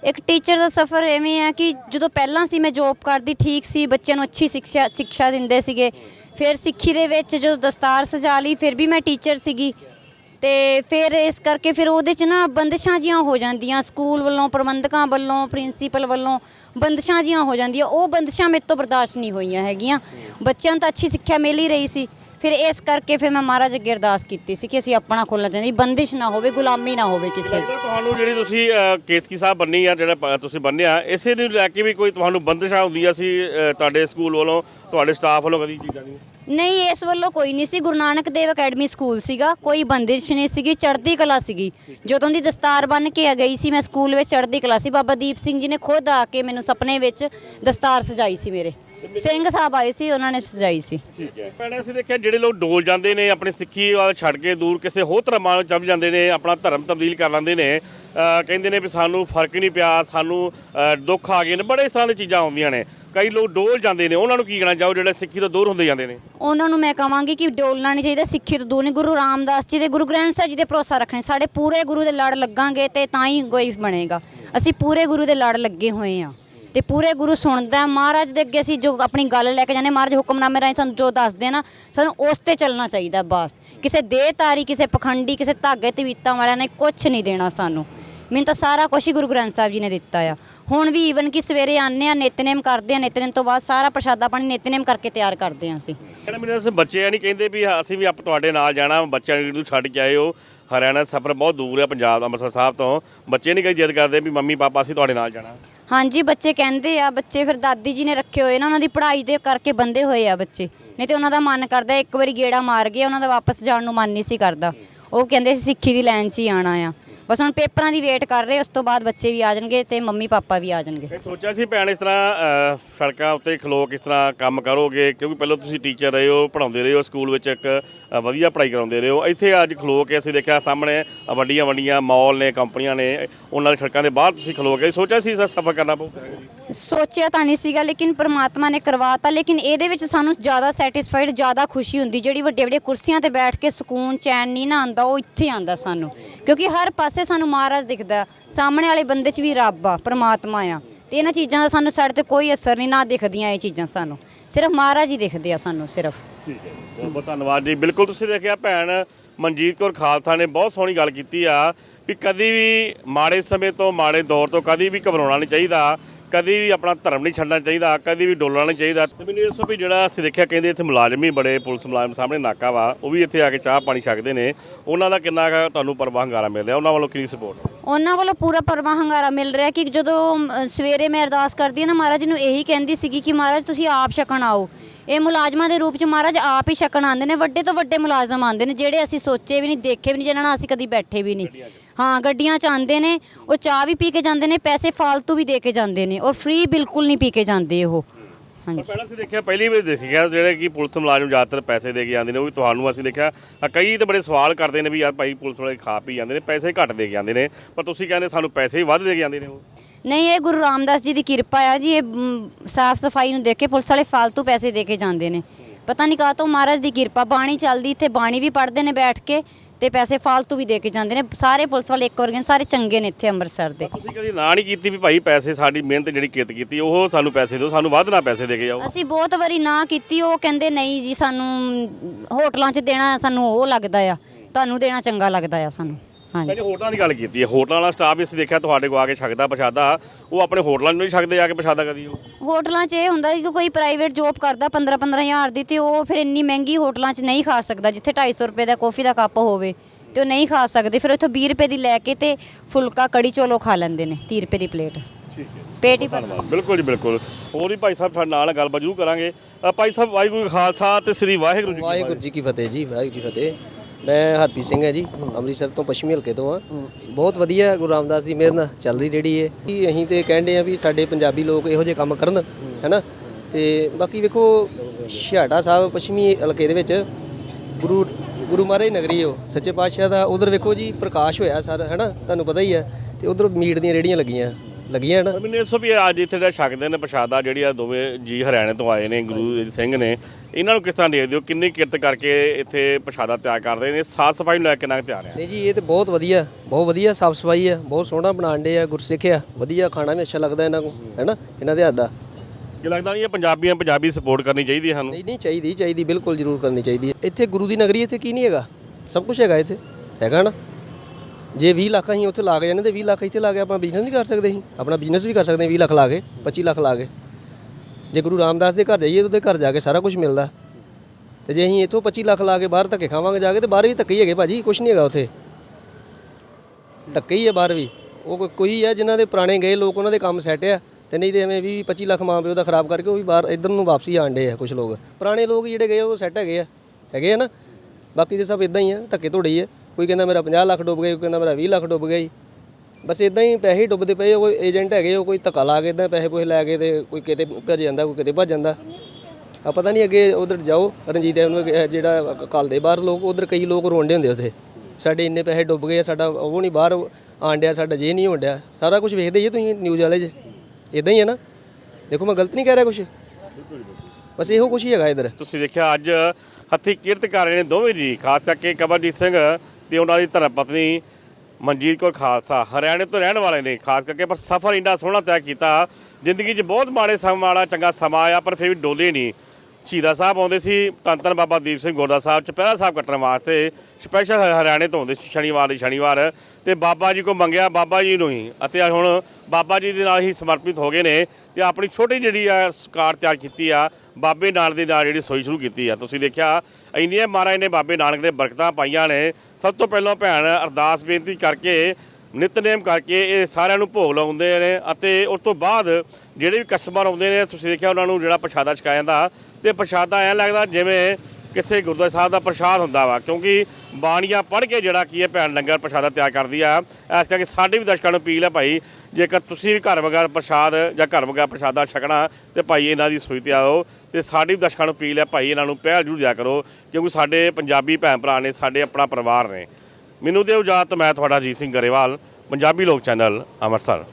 Speaker 3: ਇੱਕ ਟੀਚਰ ਦਾ ਸਫ਼ਰ ਐਵੇਂ ਹੈ ਕਿ ਜਦੋਂ ਪਹਿਲਾਂ ਸੀ ਮੈਂ ਜੋਬ ਕਰਦੀ ਠੀਕ ਸੀ ਬੱਚਿਆਂ ਨੂੰ ਅੱਛੀ ਸਿੱਖਿਆ ਸਿੱਖਿਆ ਦਿੰਦੇ ਸੀਗੇ। ਫਿਰ ਸਿੱਖੀ ਦੇ ਵਿੱਚ ਜਦੋਂ ਦਸਤਾਰ ਸਜਾ ਲਈ, ਫਿਰ ਵੀ ਮੈਂ ਟੀਚਰ ਸੀਗੀ। ਤੇ ਫਿਰ ਇਸ ਕਰਕੇ ਫਿਰ ਉਹਦੇ ਚ ਨਾ ਬੰਦਸ਼ਾਂ ਜੀਆਂ ਹੋ ਜਾਂਦੀਆਂ, ਸਕੂਲ ਵੱਲੋਂ, ਪ੍ਰਬੰਧਕਾਂ ਵੱਲੋਂ, ਪ੍ਰਿੰਸੀਪਲ ਵੱਲੋਂ ਬੰਦਸ਼ਾਂ ਜੀਆਂ ਹੋ ਜਾਂਦੀਆਂ। ਉਹ ਬੰਦਸ਼ਾਂ ਮੇਰੇ ਤੋਂ ਬਰਦਾਸ਼ਤ ਨਹੀਂ ਹੋਈਆਂ ਹੈਗੀਆਂ। ਬੱਚਿਆਂ ਨੂੰ ਤਾਂ ਅੱਛੀ ਸਿੱਖਿਆ ਮਿਲ ਹੀ ਰਹੀ ਸੀ। ਫਿਰ ਇਸ ਕਰਕੇ ਫਿਰ ਮੈਂ ਮਹਾਰਾਜ ਅੱਗੇ ਅਰਦਾਸ ਕੀਤੀ ਸੀ ਕਿ ਅਸੀਂ ਆਪਣਾ ਖੋਲਣਾ ਚਾਹੁੰਦੇ ਬੰਦਿਸ਼ ਨਾ ਹੋਵੇ ਗੁਲਾਮੀ ਨਾ ਹੋਵੇ ਕਿਸੇ ਦੀ।
Speaker 2: ਤੁਹਾਨੂੰ ਜਿਹੜੀ ਤੁਸੀਂ ਅ, ਕੇਸਕੀ ਸਾਹਿਬ ਬੰਨੀ ਆ ਜਿਹੜਾ ਪ- ਤੁਸੀਂ ਬੰਨਿਆ ਇਸੇ ਨੂੰ ਲੈ ਕੇ ਵੀ ਕੋਈ ਤੁਹਾਨੂੰ ਬੰਦਸ਼ਾਂ ਹੁੰਦੀਆਂ ਸੀ ਅ, ਤੁਹਾਡੇ ਸਕੂਲ ਵੱਲੋਂ ਤੁਹਾਡੇ ਸਟਾਫ ਵੱਲੋਂ ਕਦੀ ਚੀਜ਼ਾਂ ਨਹੀਂ
Speaker 3: ਨਹੀਂ ਇਸ ਵੱਲੋਂ ਕੋਈ ਨਹੀਂ ਸੀ। ਗੁਰੂ ਨਾਨਕ ਦੇਵ ਅਕੈਡਮੀ ਸਕੂਲ ਸੀਗਾ ਕੋਈ ਬੰਦਿਸ਼ ਨਹੀਂ ਸੀਗੀ ਚੜ੍ਹਦੀ ਕਲਾ ਸੀਗੀ। ਜਦੋਂ ਦੀ ਦਸਤਾਰ ਬੰਨ ਕੇ ਆ ਗਈ ਸੀ ਮੈਂ ਸਕੂਲ ਵਿੱਚ ਚੜ੍ਹਦੀ ਕਲਾ ਸੀ। ਬਾਬਾ ਦੀਪ ਸਿੰਘ ਜੀ ਨੇ ਖੁਦ ਆ ਕੇ ਮੈਨੂੰ ਸੁਪਨੇ ਵਿੱਚ ਦਸਤਾਰ ਸਜਾਈ ਸੀ ਮੇਰੇ। ਸਿੰਘ ਸਾਹਿਬ ਆਏ ਸੀ ਉਹਨਾਂ ਨੇ ਸਜਾਈ ਸੀ।
Speaker 2: ਠੀਕ ਹੈ। ਭੈਣੇ ਅਸੀਂ ਦੇਖਿਆ ਜਿਹੜੇ ਲੋਕ ਡੋਲ ਜਾਂਦੇ ਨੇ ਆਪਣੀ ਸਿੱਖੀ ਵੱਲ ਛੱਡ ਕੇ ਦੂਰ ਕਿਸੇ ਹੋਰ ਧਰਮਾਂ ਨੂੰ ਚੱਲ ਜਾਂਦੇ ਨੇ ਆਪਣਾ ਧਰਮ ਤਬਦੀਲ ਕਰ ਲੈਂਦੇ ਨੇ ਕਹਿੰਦੇ ਨੇ ਵੀ ਸਾਨੂੰ ਫ਼ਰਕ ਨਹੀਂ ਪਿਆ ਸਾਨੂੰ ਦੁੱਖ ਆ ਗਏ ਨੇ ਬੜੇ ਇਸ ਤਰ੍ਹਾਂ ਚੀਜ਼ਾਂ ਆਉਂਦੀਆਂ ਨੇ। ਕਈ ਲੋਕ ਡੋਲ ਜਾਂਦੇ ਨੇ ਉਹਨਾਂ ਨੂੰ ਕੀ ਕਹਿਣਾ ਚਾਹੋ ਜਿਹੜੇ ਸਿੱਖੀ ਤੋਂ ਦੂਰ ਹੁੰਦੇ ਜਾਂਦੇ ਨੇ?
Speaker 3: ਉਹਨਾਂ ਨੂੰ ਮੈਂ ਕਹਾਂਗੀ ਕਿ ਡੋਲਣਾ ਨਹੀਂ ਚਾਹੀਦਾ ਸਿੱਖੀ ਤੋਂ ਦੂਰ ਨਹੀਂ ਗੁਰੂ ਰਾਮਦਾਸ ਜੀ ਦੇ ਗੁਰੂ ਗ੍ਰੰਥ ਸਾਹਿਬ ਜੀ ਦੇ ਭਰੋਸਾ ਰੱਖਣੇ। ਸਾਡੇ ਪੂਰੇ ਗੁਰੂ ਦੇ ਲੜ ਲੱਗਾਂਗੇ ਤੇ ਤਾਂ ਹੀ ਕੋਈ ਬਣੇਗਾ। ਅਸੀਂ ਪੂਰੇ ਗੁਰੂ ਦੇ ਲੜ ਲੱਗੇ ਹੋਏ ਆ ਤੇ ਪੂਰੇ ਗੁਰੂ ਸੁਣਦਾ ਮਹਾਰਾਜ ਦੇ ਅੱਗੇ ਅਸੀਂ ਜੋ ਆਪਣੀ ਗੱਲ ਲੈ ਕੇ ਜਾਂਦੇ ਮਹਾਰਾਜ ਹੁਕਮਨਾਮੇ ਰਾਹੀਂ ਸਾਨੂੰ ਜੋ ਦੱਸਦੇ ਆ ਨਾ, ਸਾਨੂੰ ਉਸ ਤੇ ਚੱਲਣਾ ਚਾਹੀਦਾ ਬਸ। ਕਿਸੇ ਦੇਹਤਾਰੀ ਕਿਸੇ ਪਖੰਡੀ, ਕਿਸੇ ਧਾਗੇ ਤਵੀਤਾਂ ਵਾਲਿਆਂ ਨੇ ਕੁਝ ਨਹੀਂ ਦੇਣਾ ਸਾਨੂੰ। ਮੈਨੂੰ ਤਾਂ ਸਾਰਾ ਕੁਝ ਹੀ ਗੁਰੂ ਗ੍ਰੰਥ ਸਾਹਿਬ ਜੀ ਨੇ ਦਿੱਤਾ ਆ। ਹੁਣ ਵੀ ਈਵਨ ਕਿ ਸਵੇਰੇ ਆਉਂਦੇ ਆ ਨਿਤਨੇਮ ਕਰਦੇ ਆ ਨਿਤਨੇਮ ਤੋਂ ਬਾਅਦ ਸਾਰਾ ਪ੍ਰਸ਼ਾਦਾ ਪਾਣੀ ਨਿਤਨੇਮ ਕਰਕੇ ਤਿਆਰ ਕਰਦੇ ਆ ਅਸੀਂ।
Speaker 2: ਕਹਿੰਦੇ ਮੈਨੂੰ ਇਸ ਬੱਚੇ ਆ ਨਹੀਂ ਕਹਿੰਦੇ ਵੀ ਅਸੀਂ ਵੀ ਆਪ ਤੁਹਾਡੇ ਨਾਲ ਜਾਣਾ, ਬੱਚਿਆਂ ਨੂੰ ਛੱਡ ਕੇ ਆਏ ਹੋ ਹਰਿਆਣਾ ਸਫ਼ਰ ਬਹੁਤ ਦੂਰ ਹੈ ਪੰਜਾਬ ਅੰਮ੍ਰਿਤਸਰ ਸਾਹਿਬ ਤੋਂ। ਬੱਚੇ ਨਹੀਂ ਕਦੇ ਜਿੱਦ ਕਰਦੇ ਵੀ ਮੰਮੀ, ਪਾਪਾ, ਅਸੀਂ ਤੁਹਾਡੇ ਨਾਲ ਜਾਣਾ।
Speaker 3: ਹਾਂਜੀ, ਬੱਚੇ ਕਹਿੰਦੇ ਆ, ਬੱਚੇ ਫਿਰ ਦਾਦੀ ਜੀ ਨੇ ਰੱਖੇ ਹੋਏ ਨਾ, ਉਹਨਾਂ ਦੀ ਪੜ੍ਹਾਈ ਦੇ ਕਰਕੇ ਬੰਦੇ ਹੋਏ ਆ ਬੱਚੇ। ਨਹੀਂ ਤੇ ਉਹਨਾਂ ਦਾ ਮਨ ਕਰਦਾ, ਇੱਕ ਵਾਰੀ ਗੇੜਾ ਮਾਰ ਗਏ ਉਹਨਾਂ ਦਾ ਵਾਪਸ ਜਾਣ ਨੂੰ ਮਨ ਨਹੀਂ ਸੀ ਕਰਦਾ। ਉਹ ਕਹਿੰਦੇ ਸੀ, ਸਿੱਖੀ ਦੀ ਲਾਈਨ 'ਚ ਹੀ ਆਣਾ ਆ। ਬਸ ਹੁਣ ਪੇਪਰਾਂ ਦੀ ਵੇਟ ਕਰ ਰਹੇ ਉਸ ਤੋਂ ਬਾਅਦ ਬੱਚੇ ਵੀ ਆ ਜਾਣਗੇ ਤੇ ਮੰਮੀ ਪਾਪਾ ਵੀ ਆ ਜਾਣਗੇ।
Speaker 2: ਇਹ ਸੋਚਿਆ ਸੀ ਭੈਣ ਇਸ ਤਰ੍ਹਾਂ ਸੜਕਾਂ ਉੱਤੇ ਖਲੋ ਕੇ ਇਸ ਤਰ੍ਹਾਂ ਕੰਮ ਕਰੋਗੇ ਕਿਉਂਕਿ ਪਹਿਲਾਂ ਤੁਸੀਂ ਟੀਚਰ ਰਹੇ ਹੋ ਪੜ੍ਹਾਉਂਦੇ ਰਹੇ ਹੋ ਸਕੂਲ ਵਿੱਚ ਇੱਕ ਅ, ਵਧੀਆ ਪੜ੍ਹਾਈ ਕਰਾਉਂਦੇ ਰਹੇ ਹੋ। ਇੱਥੇ ਅੱਜ ਖਲੋ ਕੇ ਅਸੀਂ ਦੇਖਿਆ ਸਾਹਮਣੇ ਵੱਡੀਆਂ ਵੱਡੀਆਂ ਮਾਲ ਨੇ ਕੰਪਨੀਆਂ ਨੇ ਉਹਨਾਂ ਦੇ ਸੜਕਾਂ ਦੇ ਬਾਹਰ ਤੁਸੀਂ ਖਲੋ ਕੇ ਸੋਚਿਆ ਸੀ ਇਸ ਦਾ ਸਫ਼ਰ ਕਰਨਾ ਪਊਗਾ?
Speaker 3: ਸੋਚਿਆ ਤਾਂ ਨਹੀਂ ਸੀਗਾ ਲੇਕਿਨ ਪ੍ਰਮਾਤਮਾ ਨੇ ਕਰਵਾਤਾ ਲੇਕਿਨ ਇਹਦੇ ਵਿੱਚ ਸਾਨੂੰ ਜ਼ਿਆਦਾ ਸੈਟੀਸਫਾਈਡ ਜ਼ਿਆਦਾ ਖੁਸ਼ੀ ਹੁੰਦੀ ਜਿਹੜੀ ਵੱਡੇ ਵੱਡੇ ਕੁਰਸੀਆਂ ਤੇ ਬੈਠ ਕੇ ਸਕੂਨ ਚੈਨ ਨਹੀਂ ਨਾ ਆਉਂਦਾ ਉਹ ਇੱਥੇ ਆਉਂਦਾ ਸਾਨੂੰ। ਕਿਉਂਕਿ ਹਰ ਪਾਸੇ ਸਾਨੂੰ ਮਹਾਰਾਜ ਦਿਖਦਾ, ਸਾਹਮਣੇ ਵਾਲੇ ਬੰਦੇ 'ਚ ਵੀ ਰੱਬ ਆ, ਪ੍ਰਮਾਤਮਾ ਆ। ਤੇ ਇਹਨਾਂ ਚੀਜ਼ਾਂ ਦਾ ਸਾਨੂੰ ਸਾਡੇ ਤੇ ਕੋਈ ਅਸਰ ਨਹੀਂ, ਨਾ ਦਿਖਦੀਆਂ ਇਹ ਚੀਜ਼ਾਂ ਸਾਨੂੰ। ਸਿਰਫ ਮਹਾਰਾਜ ਹੀ ਦਿਖਦੇ ਆ ਸਾਨੂੰ, ਸਿਰਫ।
Speaker 2: ਠੀਕ ਹੈ। ਬਹੁਤ ਬਹੁਤ ਧੰਨਵਾਦ ਜੀ। ਬਿਲਕੁਲ ਤੁਸੀਂ ਦੇਖਿਆ ਭੈਣ ਮਨਜੀਤ ਕੌਰ ਖਾਲਸਾ ਨੇ ਬਹੁਤ ਸੋਹਣੀ ਗੱਲ ਕੀਤੀ ਆ ਵੀ ਕਦੀ ਵੀ ਮਾੜੇ ਸਮੇਂ ਤੋਂ ਮਾੜੇ ਦੌਰ ਤੋਂ ਕਦੀ ਵੀ ਘਬਰਾਉਣਾ ਨਹੀਂ ਚਾਹੀਦਾ। ਕਦੀ ਵੀ ਆਪਣਾ ਧਰਮ ਨਹੀਂ ਛੱਡਣਾ ਚਾਹੀਦਾ ਕਦੀ ਵੀ ਡੋਲਣਾ ਨਹੀਂ ਚਾਹੀਦਾ। ਤੇ ਮੈਨੂੰ ਇਹ ਦੱਸੋ ਵੀ ਜਿਹੜਾ ਅਸੀਂ ਦੇਖਿਆ ਕਹਿੰਦੇ ਇੱਥੇ ਮੁਲਾਜ਼ਮ ਵੀ ਬੜੇ ਪੁਲਿਸ ਮੁਲਾਜ਼ਮ ਸਾਹਮਣੇ ਨਾਕਾ ਵਾ ਉਹ ਵੀ ਇੱਥੇ ਆ ਕੇ ਚਾਹ ਪਾਣੀ ਛਕਦੇ ਨੇ। ਉਹਨਾਂ ਦਾ ਕਿੰਨਾ ਕੁ ਤੁਹਾਨੂੰ ਪਰਵਾਹ ਹੰਗਾਰਾ ਮਿਲ ਰਿਹਾ? ਉਹਨਾਂ ਵੱਲੋਂ ਕਿੰਨੀ ਸਪੋਰਟ
Speaker 3: ਉਹਨਾਂ ਵੱਲੋਂ ਪੂਰਾ ਪਰਮਾ ਹੰਗਾਰਾ ਮਿਲ ਰਿਹਾ ਕਿ ਜਦੋਂ ਅਮ, ਸਵੇਰੇ ਮੈਂ ਅਰਦਾਸ ਕਰਦੀ ਹਾਂ ਨਾ ਮਹਾਰਾਜ ਨੂੰ ਇਹੀ ਕਹਿੰਦੀ ਸੀਗੀ ਕਿ ਮਹਾਰਾਜ ਤੁਸੀਂ ਆਪ ਛਕਣ ਆਓ। ਇਹ ਮੁਲਾਜ਼ਮਾਂ ਦੇ ਰੂਪ 'ਚ ਮਹਾਰਾਜ ਆਪ ਹੀ ਛਕਣ ਆਉਂਦੇ ਨੇ ਵੱਡੇ ਤੋਂ ਵੱਡੇ ਮੁਲਾਜ਼ਮ ਆਉਂਦੇ ਨੇ ਜਿਹੜੇ ਅਸੀਂ ਸੋਚੇ ਵੀ ਨਹੀਂ ਦੇਖੇ ਵੀ ਨਹੀਂ ਜਿਨ੍ਹਾਂ ਨਾਲ ਅਸੀਂ ਕਦੀ ਬੈਠੇ ਵੀ ਨਹੀਂ। ਹਾਂ ਗੱਡੀਆਂ 'ਚ ਆਉਂਦੇ ਨੇ ਉਹ ਚਾਹ ਵੀ ਪੀ ਕੇ ਜਾਂਦੇ ਨੇ ਪੈਸੇ ਫਾਲਤੂ ਵੀ ਦੇ ਕੇ ਜਾਂਦੇ ਨੇ ਔਰ ਫ੍ਰੀ ਬਿਲਕੁਲ ਨਹੀਂ ਪੀ ਕੇ ਜਾਂਦੇ ਉਹ। ਹਾਂਜੀ।
Speaker 2: ਪਹਿਲਾਂ ਅਸੀਂ ਦੇਖਿਆ ਪਹਿਲੀ ਵਾਰ ਦੇਖਿਆ ਜਿਹੜੇ ਕਿ ਪੁਲਿਸ ਮੁਲਾਜ਼ਮ ਜ਼ਿਆਦਾਤਰ ਪੈਸੇ ਦੇ ਕੇ ਜਾਂਦੇ ਨੇ ਉਹ ਵੀ ਤੁਹਾਨੂੰ ਅਸੀਂ ਦੇਖਿਆ। ਅ, ਕਈ ਤਾਂ ਬੜੇ ਸਵਾਲ ਕਰਦੇ ਨੇ ਵੀ ਯਾਰ ਭਾਈ ਪੁਲਿਸ ਵਾਲੇ ਖਾ ਪੀ ਜਾਂਦੇ ਨੇ ਪੈਸੇ ਘੱਟ ਦੇ ਕੇ ਜਾਂਦੇ ਨੇ ਪਰ ਤੁਸੀਂ ਕਹਿੰਦੇ ਸਾਨੂੰ ਪੈਸੇ ਹੀ ਵੱਧ ਦੇ ਕੇ ਜਾਂਦੇ ਨੇ ਉਹ।
Speaker 3: ਨਹੀਂ ਇਹ ਗੁਰੂ ਰਾਮਦਾਸ ਜੀ ਦੀ ਕਿਰਪਾ ਆ ਜੀ ਇਹ ਸਾਫ਼ ਸਫ਼ਾਈ ਨੂੰ ਦੇਖ ਕੇ ਪੁਲਿਸ ਵਾਲੇ ਫालतू ਪੈਸੇ ਦੇ ਕੇ ਜਾਂਦੇ ਨੇ। ਪਤਾ ਨਹੀਂ ਕਾਹ ਤੋਂ ਮਹਾਰਾਜ ਦੀ ਕਿਰਪਾ ਬਾਣੀ ਚੱਲਦੀ ਇੱਥੇ ਬਾਣੀ ਵੀ ਪੜ੍ਹਦੇ ਨੇ ਬੈਠ ਕੇ ਤੇ ਪੈਸੇ ਫालतू ਵੀ ਦੇ ਕੇ ਜਾਂਦੇ ਨੇ। ਸਾਰੇ ਪੁਲਿਸ ਵਾਲੇ ਇੱਕ ਵਰਗੇ ਨੇ ਸਾਰੇ ਚੰਗੇ ਨੇ ਇੱਥੇ ਅੰਮ੍ਰਿਤਸਰ ਦੇ।
Speaker 2: ਤੁਸੀਂ ਕਦੀ ਨਾ ਨਹੀਂ ਕੀਤੀ ਵੀ ਭਾਈ ਪੈਸੇ ਸਾਡੀ ਮਿਹਨਤ ਜਿਹੜੀ ਕਿਤ ਕੀਤੀ ਉਹ ਸਾਨੂੰ ਪੈਸੇ ਦਿਓ ਸਾਨੂੰ ਵੱਧ ਨਾ ਪੈਸੇ ਦੇ ਕੇ ਜਾਓ।
Speaker 3: ਅਸੀਂ ਬਹੁਤ ਵਾਰੀ ਨਾ ਕੀਤੀ ਉਹ ਕਹਿੰਦੇ ਨਹੀਂ ਜੀ ਸਾਨੂੰ ਹੋਟਲਾਂ 'ਚ ਦੇਣਾ ਸਾਨੂੰ ਉਹ ਲੱਗਦਾ ਆ ਤੁਹਾਨੂੰ ਦੇਣਾ ਚੰਗਾ ਲੱਗਦਾ ਆ ਸਾਨੂੰ। ਹਾਂਜੀ।
Speaker 2: ਕਹਿੰਦੇ ਹੋਟਲਾਂ ਦੀ ਗੱਲ ਕੀਤੀ ਹੈ। ਹੋਟਲਾਂ ਵਾਲਾ ਸਟਾਫ ਵੀ ਅਸੀਂ ਦੇਖਿਆ ਤੁਹਾਡੇ ਕੋਲ ਆ ਕੇ ਛਕਦਾ ਪ੍ਰਸ਼ਾਦਾ ਉਹ ਆਪਣੇ ਹੋਟਲਾਂ ਨੂੰ ਨਹੀਂ ਛਕਦੇ ਆ ਕੇ ਪ੍ਰਸ਼ਾਦਾ ਕਦੀ ਉਹ?
Speaker 3: ਹੋਟਲਾਂ 'ਚ ਇਹ ਹੁੰਦਾ ਕਿ ਕੋਈ ਪ੍ਰਾਈਵੇਟ ਜੋਬ ਕਰਦਾ 15 15 ਹਜ਼ਾਰ ਦੀ ਤੇ ਉਹ ਫਿਰ ਇੰਨੀ ਮਹਿੰਗੀ ਹੋਟਲਾਂ 'ਚ ਨਹੀਂ ਖਾ ਸਕਦਾ ਜਿੱਥੇ 250 ਰੁਪਏ ਦਾ ਕਾਫੀ ਦਾ ਕੱਪ ਹੋਵੇ ਤੇ ਉਹ ਨਹੀਂ ਖਾ ਸਕਦੇ। ਫਿਰ ਉੱਥੋਂ 20 ਰੁਪਏ ਦੀ ਲੈ ਕੇ ਤੇ ਫੁਲਕਾ ਕੜੀ ਚੌਲ ਖਾ ਲੈਂਦੇ ਨੇ 30 ਰੁਪਏ ਦੀ ਪਲੇਟ।
Speaker 2: ਠੀਕ ਹੈ।
Speaker 3: ਪੇਟ ਹੀ ਭਰ
Speaker 2: ਧੰਨਵਾਦ। ਬਿਲਕੁਲ ਜੀ ਬਿਲਕੁਲ। ਹੋਰ ਵੀ ਭਾਈ ਸਾਹਿਬ ਤੁਹਾਡੇ ਨਾਲ ਗੱਲਬਾਤ ਜ਼ਰੂਰ ਕਰਾਂਗੇ। ਅ, ਭਾਈ ਸਾਹਿਬ ਵਾਹਿਗੁਰੂ ਜੀ ਕਾ ਖਾਲਸਾ ਤੇ ਸ੍ਰੀ ਵਾਹਿਗੁਰੂ ਜੀ ਕੀ ਫਤਿਹ।
Speaker 5: ਵਾਹਿਗੁਰੂ ਜੀ ਕੀ ਫਤਿਹ ਜੀ ਵਾਹਿਗੁਰੂ ਜੀ ਕੀ ਫਤਿਹ। ਮੈਂ ਹਰਪ੍ਰੀਤ ਸਿੰਘ ਹੈ ਜੀ, ਅੰਮ੍ਰਿਤਸਰ ਤੋਂ ਪੱਛਮੀ ਹਲਕੇ ਤੋਂ ਆ ਬਹੁਤ ਵਧੀਆ ਗੁਰੂ ਰਾਮਦਾਸ ਦੀ ਮਿਹਰ ਨਾਲ ਚੱਲ ਰਹੀ ਜਿਹੜੀ ਹੈ ਕਿ ਅਸੀਂ ਤੇ ਕਹਿੰਦੇ ਆ ਵੀ ਸਾਡੇ ਪੰਜਾਬੀ ਲੋਕ ਇਹੋ ਜਿਹੇ ਕੰਮ ਕਰਨ, ਹੈਨਾ? ਤੇ ਬਾਕੀ ਵੇਖੋ ਛਿਹਾਟਾ ਸਾਹਿਬ ਪੱਛਮੀ ਹਲਕੇ ਦੇ ਵਿੱਚ ਗੁਰੂ ਗੁਰੂ ਮਹਾਰਾਜ ਨਗਰੀ ਉਹ, ਸੱਚੇ ਪਾਤਸ਼ਾਹ ਦਾ। ਉਧਰ ਵੇਖੋ ਜੀ, ਪ੍ਰਕਾਸ਼ ਹੋਇਆ ਸਰ, ਹੈਨਾ? ਤੁਹਾਨੂੰ ਪਤਾ ਹੀ ਹੈ। ਤੇ ਉਧਰ ਮੀਟ ਦੀਆਂ ਰੇੜੀਆਂ ਲੱਗੀਆਂ। ਲੱਗੀਆਂ ਨਾ
Speaker 2: ਮੈਨੂੰ ਇਸ ਤੋਂ ਵੀ ਅੱਜ ਇੱਥੇ ਦਾ ਛਕਦੇ ਨੇ ਪ੍ਰਸ਼ਾਦਾ ਜਿਹੜੀ ਆ ਦੋਵੇਂ ਜੀ ਹਰਿਆਣੇ ਤੋਂ ਆਏ ਨੇ ਗੁਰੂ ਸਿੰਘ ਨੇ ਇਹਨਾਂ ਨੂੰ ਕਿਸ ਤਰ੍ਹਾਂ ਦੇਖਦੇ ਹੋ? ਕਿੰਨੀ ਕਿਰਤ ਕਰਕੇ ਇੱਥੇ ਪ੍ਰਸ਼ਾਦਾ ਤਿਆਰ ਕਰਦੇ ਨੇ? ਸਾਫ਼ ਸਫ਼ਾਈ ਨੂੰ ਲੈ ਕੇ ਕਿੰਨਾ ਤਿਆਰ ਆ?
Speaker 5: ਨਹੀਂ ਜੀ ਇਹ ਤੇ ਬਹੁਤ ਵਧੀਆ ਬਹੁਤ ਵਧੀਆ ਸਾਫ਼ ਸਫ਼ਾਈ ਹੈ ਬਹੁਤ ਸੋਹਣਾ ਬਣਾਉਂਦੇ ਆ ਗੁਰਸਿੱਖ ਆ ਵਧੀਆ ਖਾਣਾ ਵੀ ਅੱਛਾ ਲੱਗਦਾ ਇਹਨਾਂ ਨੂੰ ਹੈਨਾ ਇਹਨਾਂ ਦੇ ਹੱਥ ਦਾ।
Speaker 2: ਕਿ ਲੱਗਦਾ ਨਹੀਂ ਇਹ ਪੰਜਾਬੀਆਂ ਪੰਜਾਬੀ ਸਪੋਰਟ ਕਰਨੀ ਚਾਹੀਦੀ ਸਾਨੂੰ?
Speaker 5: ਨਹੀਂ ਨਹੀਂ ਚਾਹੀਦੀ ਚਾਹੀਦੀ ਬਿਲਕੁਲ ਜ਼ਰੂਰ ਕਰਨੀ ਚਾਹੀਦੀ ਹੈ ਇੱਥੇ ਗੁਰੂ ਦੀ ਨਗਰੀ ਇੱਥੇ ਕੀ ਨਹੀਂ ਹੈਗਾ? ਸਭ ਕੁਝ ਹੈਗਾ ਇੱਥੇ ਹੈਗਾ ਨਾ? ਜੇ 20 ਲੱਖ ਅਸੀਂ ਉੱਥੇ ਲਾ ਕੇ ਜਾਂਦੇ, ਤੇ 20 ਲੱਖ ਇੱਥੇ ਲਾ ਕੇ ਆਪਾਂ ਬਿਜ਼ਨਸ ਨਹੀਂ ਕਰ ਸਕਦੇ ਸੀ। ਆਪਣਾ ਬਿਜ਼ਨਸ ਵੀ ਕਰ ਸਕਦੇ ਹਾਂ 20 ਲੱਖ ਲਾ ਕੇ 25 ਲੱਖ ਲਾ ਕੇ। ਜੇ ਗੁਰੂ ਰਾਮਦਾਸ ਦੇ ਘਰ ਜਾਈਏ, ਤਾਂ ਉਹਦੇ ਘਰ ਜਾ ਕੇ ਸਾਰਾ ਕੁਝ ਮਿਲਦਾ। ਤੇ ਜੇ ਅਸੀਂ ਇੱਥੋਂ 25 ਲੱਖ ਲਾ ਕੇ ਬਾਹਰ ਧੱਕੇ ਖਾਵਾਂਗੇ ਜਾ ਕੇ, ਤੇ ਬਾਹਰ ਵੀ ਧੱਕੇ ਹੀ ਹੈਗੇ ਭਾਜੀ ਕੁਝ ਨਹੀਂ ਹੈਗਾ ਉੱਥੇ। ਧੱਕੇ ਹੀ ਹੈ ਬਾਹਰ ਵੀ। ਉਹ ਕੋਈ- ਕੋਈ ਹੈ ਜਿਨ੍ਹਾਂ ਦੇ ਪੁਰਾਣੇ ਗਏ ਲੋਕ, ਉਹਨਾਂ ਦੇ ਕੰਮ ਸੈੱਟ ਆ, ਤੇ ਨਹੀਂ ਤੇ ਐਵੇਂ 20 25 ਲੱਖ ਮਾਂ ਪਿਓ ਦਾ ਖਰਾਬ ਕਰਕੇ ਉਹ ਵੀ ਬਾਹਰ ਇਧਰ ਨੂੰ ਵਾਪਸੀ ਆਂਡੇ ਆ ਕੁਝ ਲੋਕ। ਪੁਰਾਣੇ ਲੋਕ ਜਿਹੜੇ ਗਏ ਉਹ ਸੈੱਟ ਹੈਗੇ ਆ। ਹੈਗੇ ਆ ਨਾ। ਬਾਕੀ ਦੇ ਸਭ ਇਦਾਂ ਹੀ ਆ ਧੱਕੇ ਧੋੜੇ ਹੀ ਆ। ਕੋਈ ਕਹਿੰਦਾ ਮੇਰਾ 50 ਲੱਖ ਡੁੱਬ ਗਿਆ ਕੋਈ ਕਹਿੰਦਾ ਮੇਰਾ 20 ਲੱਖ ਡੁੱਬ ਗਿਆ ਜੀ। ਬਸ ਇਦਾਂ ਹੀ ਪੈਸੇ ਹੀ ਡੁੱਬਦੇ ਪਏ ਆ, ਕੋਈ ਏਜੰਟ ਹੈਗੇ ਉਹ ਕੋਈ ਧੱਕਾ ਲਾ ਕੇ ਇਦਾਂ ਪੈਸੇ ਪੂਸੇ ਲੈ ਕੇ ਤੇ ਕੋਈ ਕਿਤੇ ਭੱਜ ਜਾਂਦਾ ਕੋਈ ਕਿਤੇ ਭੱਜ ਜਾਂਦਾ। ਆ ਪਤਾ ਨਹੀਂ ਅੱਗੇ ਉਧਰ ਜਾਓ ਰਣਜੀਤ ਐਵਨਿਊ ਅੱਗੇ ਜਿਹੜਾ ਕੱਲਦੇ ਬਾਹਰ ਲੋਕ ਉਧਰ ਕਈ ਲੋਕ ਰੋਂਦੇ ਹੁੰਦੇ ਉੱਥੇ। ਸਾਡੇ ਇੰਨੇ ਪੈਸੇ ਡੁੱਬ ਗਏ ਸਾਡਾ ਉਹ ਨਹੀਂ ਬਾਹਰ ਆਂਡਿਆ ਸਾਡਾ ਜੇ ਨਹੀਂ ਹੋਣਿਆ ਸਾਰਾ ਕੁਝ ਵੇਖਦੇ ਜੀ ਤੁਸੀਂ ਨਿਊਜ਼ ਵਾਲੇ ਜੇ ਇਦਾਂ ਹੀ ਹੈ ਨਾ। ਦੇਖੋ ਮੈਂ ਗਲਤ ਨਹੀਂ ਕਹਿ ਰਿਹਾ ਕੁਝ ਬਸ ਇਹੋ ਕੁਝ ਹੀ ਹੈਗਾ ਇਧਰ।
Speaker 2: ਤੁਸੀਂ ਦੇਖਿਆ ਅੱਜ ਹੱਥੀ ਕਿਰਤ ਕਰ ਰਹੇ ਨੇ ਦੋਵੇਂ ਜੀ ਖਾਸ ਕਰਕੇ ਕਵਰਜੀਤ ਸਿੰਘ ਤੇ ਉਹਨਾਂ ਦੀ ਧਰਮ ਪਤਨੀ ਮਨਜੀਤ ਕੌਰ ਖਾਲਸਾ ਹਰਿਆਣੇ ਤੋਂ ਰਹਿਣ ਵਾਲੇ ਨੇ, ਖਾਸ ਕਰਕੇ ਪਰ ਸਫ਼ਰ ਇੰਨਾ ਸੋਹਣਾ ਤੈਅ ਕੀਤਾ, ਜ਼ਿੰਦਗੀ 'ਚ ਬਹੁਤ ਮਾੜੇ ਸਮਾਂ ਮਾੜਾ ਚੰਗਾ ਸਮਾਂ ਆਇਆ, ਪਰ ਫਿਰ ਵੀ ਡੋਲੇ ਨਹੀਂ ਸ਼ਹੀਦਾ ਸਾਹਿਬ ਆਉਂਦੇ ਸੀ, ਧੰਨ ਧੰਨ ਬਾਬਾ ਦੀਪ ਸਿੰਘ ਗੁਰਦਾ ਸਾਹਿਬ ਚੁਪਹਿਰਾ ਸਾਹਿਬ ਕੱਟਣ ਵਾਸਤੇ ਸਪੈਸ਼ਲ ਹਰਿਆਣੇ ਤੋਂ ਆਉਂਦੇ ਸੀ, ਸ਼ਨੀਵਾਰ ਦੇ ਸ਼ਨੀਵਾਰ। ਤੇ ਬਾਬਾ ਜੀ ਕੋ ਮੰਗਿਆ ਬਾਬਾ ਜੀ ਨੂੰ ਹੀ, ਅਤੇ ਹੁਣ ਬਾਬਾ ਜੀ ਦੇ ਨਾਲ ਹੀ ਸਮਰਪਿਤ ਹੋ ਗਏ ਨੇ। ਤੇ ਆਪਣੀ ਛੋਟੀ ਜਿਹੜੀ ਆ ਕਾਰ ਤਿਆਰ ਕੀਤੀ ਆ, ਬਾਬੇ ਨਾਨਕ ਦੇ ਨਾਲ ਜਿਹੜੀ ਸੋਈ ਸ਼ੁਰੂ ਕੀਤੀ ਆ। ਤੁਸੀਂ ਦੇਖਿਆ, ਇੰਨੀਆਂ ਮਹਾਰਾਜ ਨੇ ਬਾਬੇ ਨਾਨਕ ਨੇ ਬਰਕਤਾਂ ਪਾਈਆਂ ਨੇ। ਸਭ ਤੋਂ ਪਹਿਲਾਂ ਭੈਣ ਅਰਦਾਸ ਬੇਨਤੀ ਕਰਕੇ, ਨਿਤਨੇਮ ਕਰਕੇ ਇਹ ਸਾਰਿਆਂ ਨੂੰ ਭੋਗ ਲਾਉਂਦੇ ਨੇ ਅਤੇ ਉਸ ਤੋਂ ਬਾਅਦ ਜਿਹੜੇ ਵੀ ਕਸਟਮਰ ਆਉਂਦੇ ਨੇ, ਤੁਸੀਂ ਦੇਖਿਆ ਉਹਨਾਂ ਨੂੰ ਜਿਹੜਾ ਪ੍ਰਸ਼ਾਦਾ ਛਕਾਇਆ ਜਾਂਦਾ। ਤੇ ਪ੍ਰਸ਼ਾਦਾ ਐਂ ਲੱਗਦਾ ਜਿਵੇਂ ਕਿਸੇ ਗੁਰਦੁਆਰਾ ਸਾਹਿਬ ਦਾ ਪ੍ਰਸ਼ਾਦ ਹੁੰਦਾ ਵਾ, ਕਿਉਂਕਿ ਬਾਣੀਆਂ ਪੜ੍ਹ ਕੇ ਜਿਹੜਾ ਕੀ ਹੈ ਭੈਣ ਲੰਗਰ ਪ੍ਰਸ਼ਾਦਾ ਤਿਆਰ ਕਰਦੀ ਆ। ਇਸ ਕਰਕੇ ਸਾਡੇ ਵੀ ਦਰਸ਼ਕਾਂ ਨੂੰ ਅਪੀਲ ਹੈ ਭਾਈ, ਜੇਕਰ ਤੁਸੀਂ ਵੀ ਘਰ ਵਗੈਰ ਪ੍ਰਸ਼ਾਦ ਜਾਂ ਘਰ ਵਗੈਰ ਪ੍ਰਸ਼ਾਦਾ ਛਕਣਾ, ਤੇ ਭਾਈ ਇਹਨਾਂ ਦੀ ਸੂਈ ਤੇ ਆਓ, ਤੇ ਸਾਡੀ ਵੀ ਦਰਸ਼ਕਾਂ ਨੂੰ ਅਪੀਲ ਹੈ ਭਾਈ ਇਹਨਾਂ ਨੂੰ ਪਹਿਲ ਜਰੂਰ ਦਿਆ ਕਰੋ, ਕਿਉਂਕਿ ਸਾਡੇ ਪੰਜਾਬੀ ਭੈਣ ਭਰਾ ਨੇ, ਸਾਡੇ ਆਪਣਾ ਪਰਿਵਾਰ ਨੇ। ਮੈਨੂੰ ਤੇ ਇਜਾਜ਼ਤ ਮੈਂ ਤੁਹਾਡਾ ਅਜੀਤ ਸਿੰਘ ਗਰੇਵਾਲ, ਪੰਜਾਬੀ ਲੋਕ ਚੈਨਲ, ਅੰਮ੍ਰਿਤਸਰ।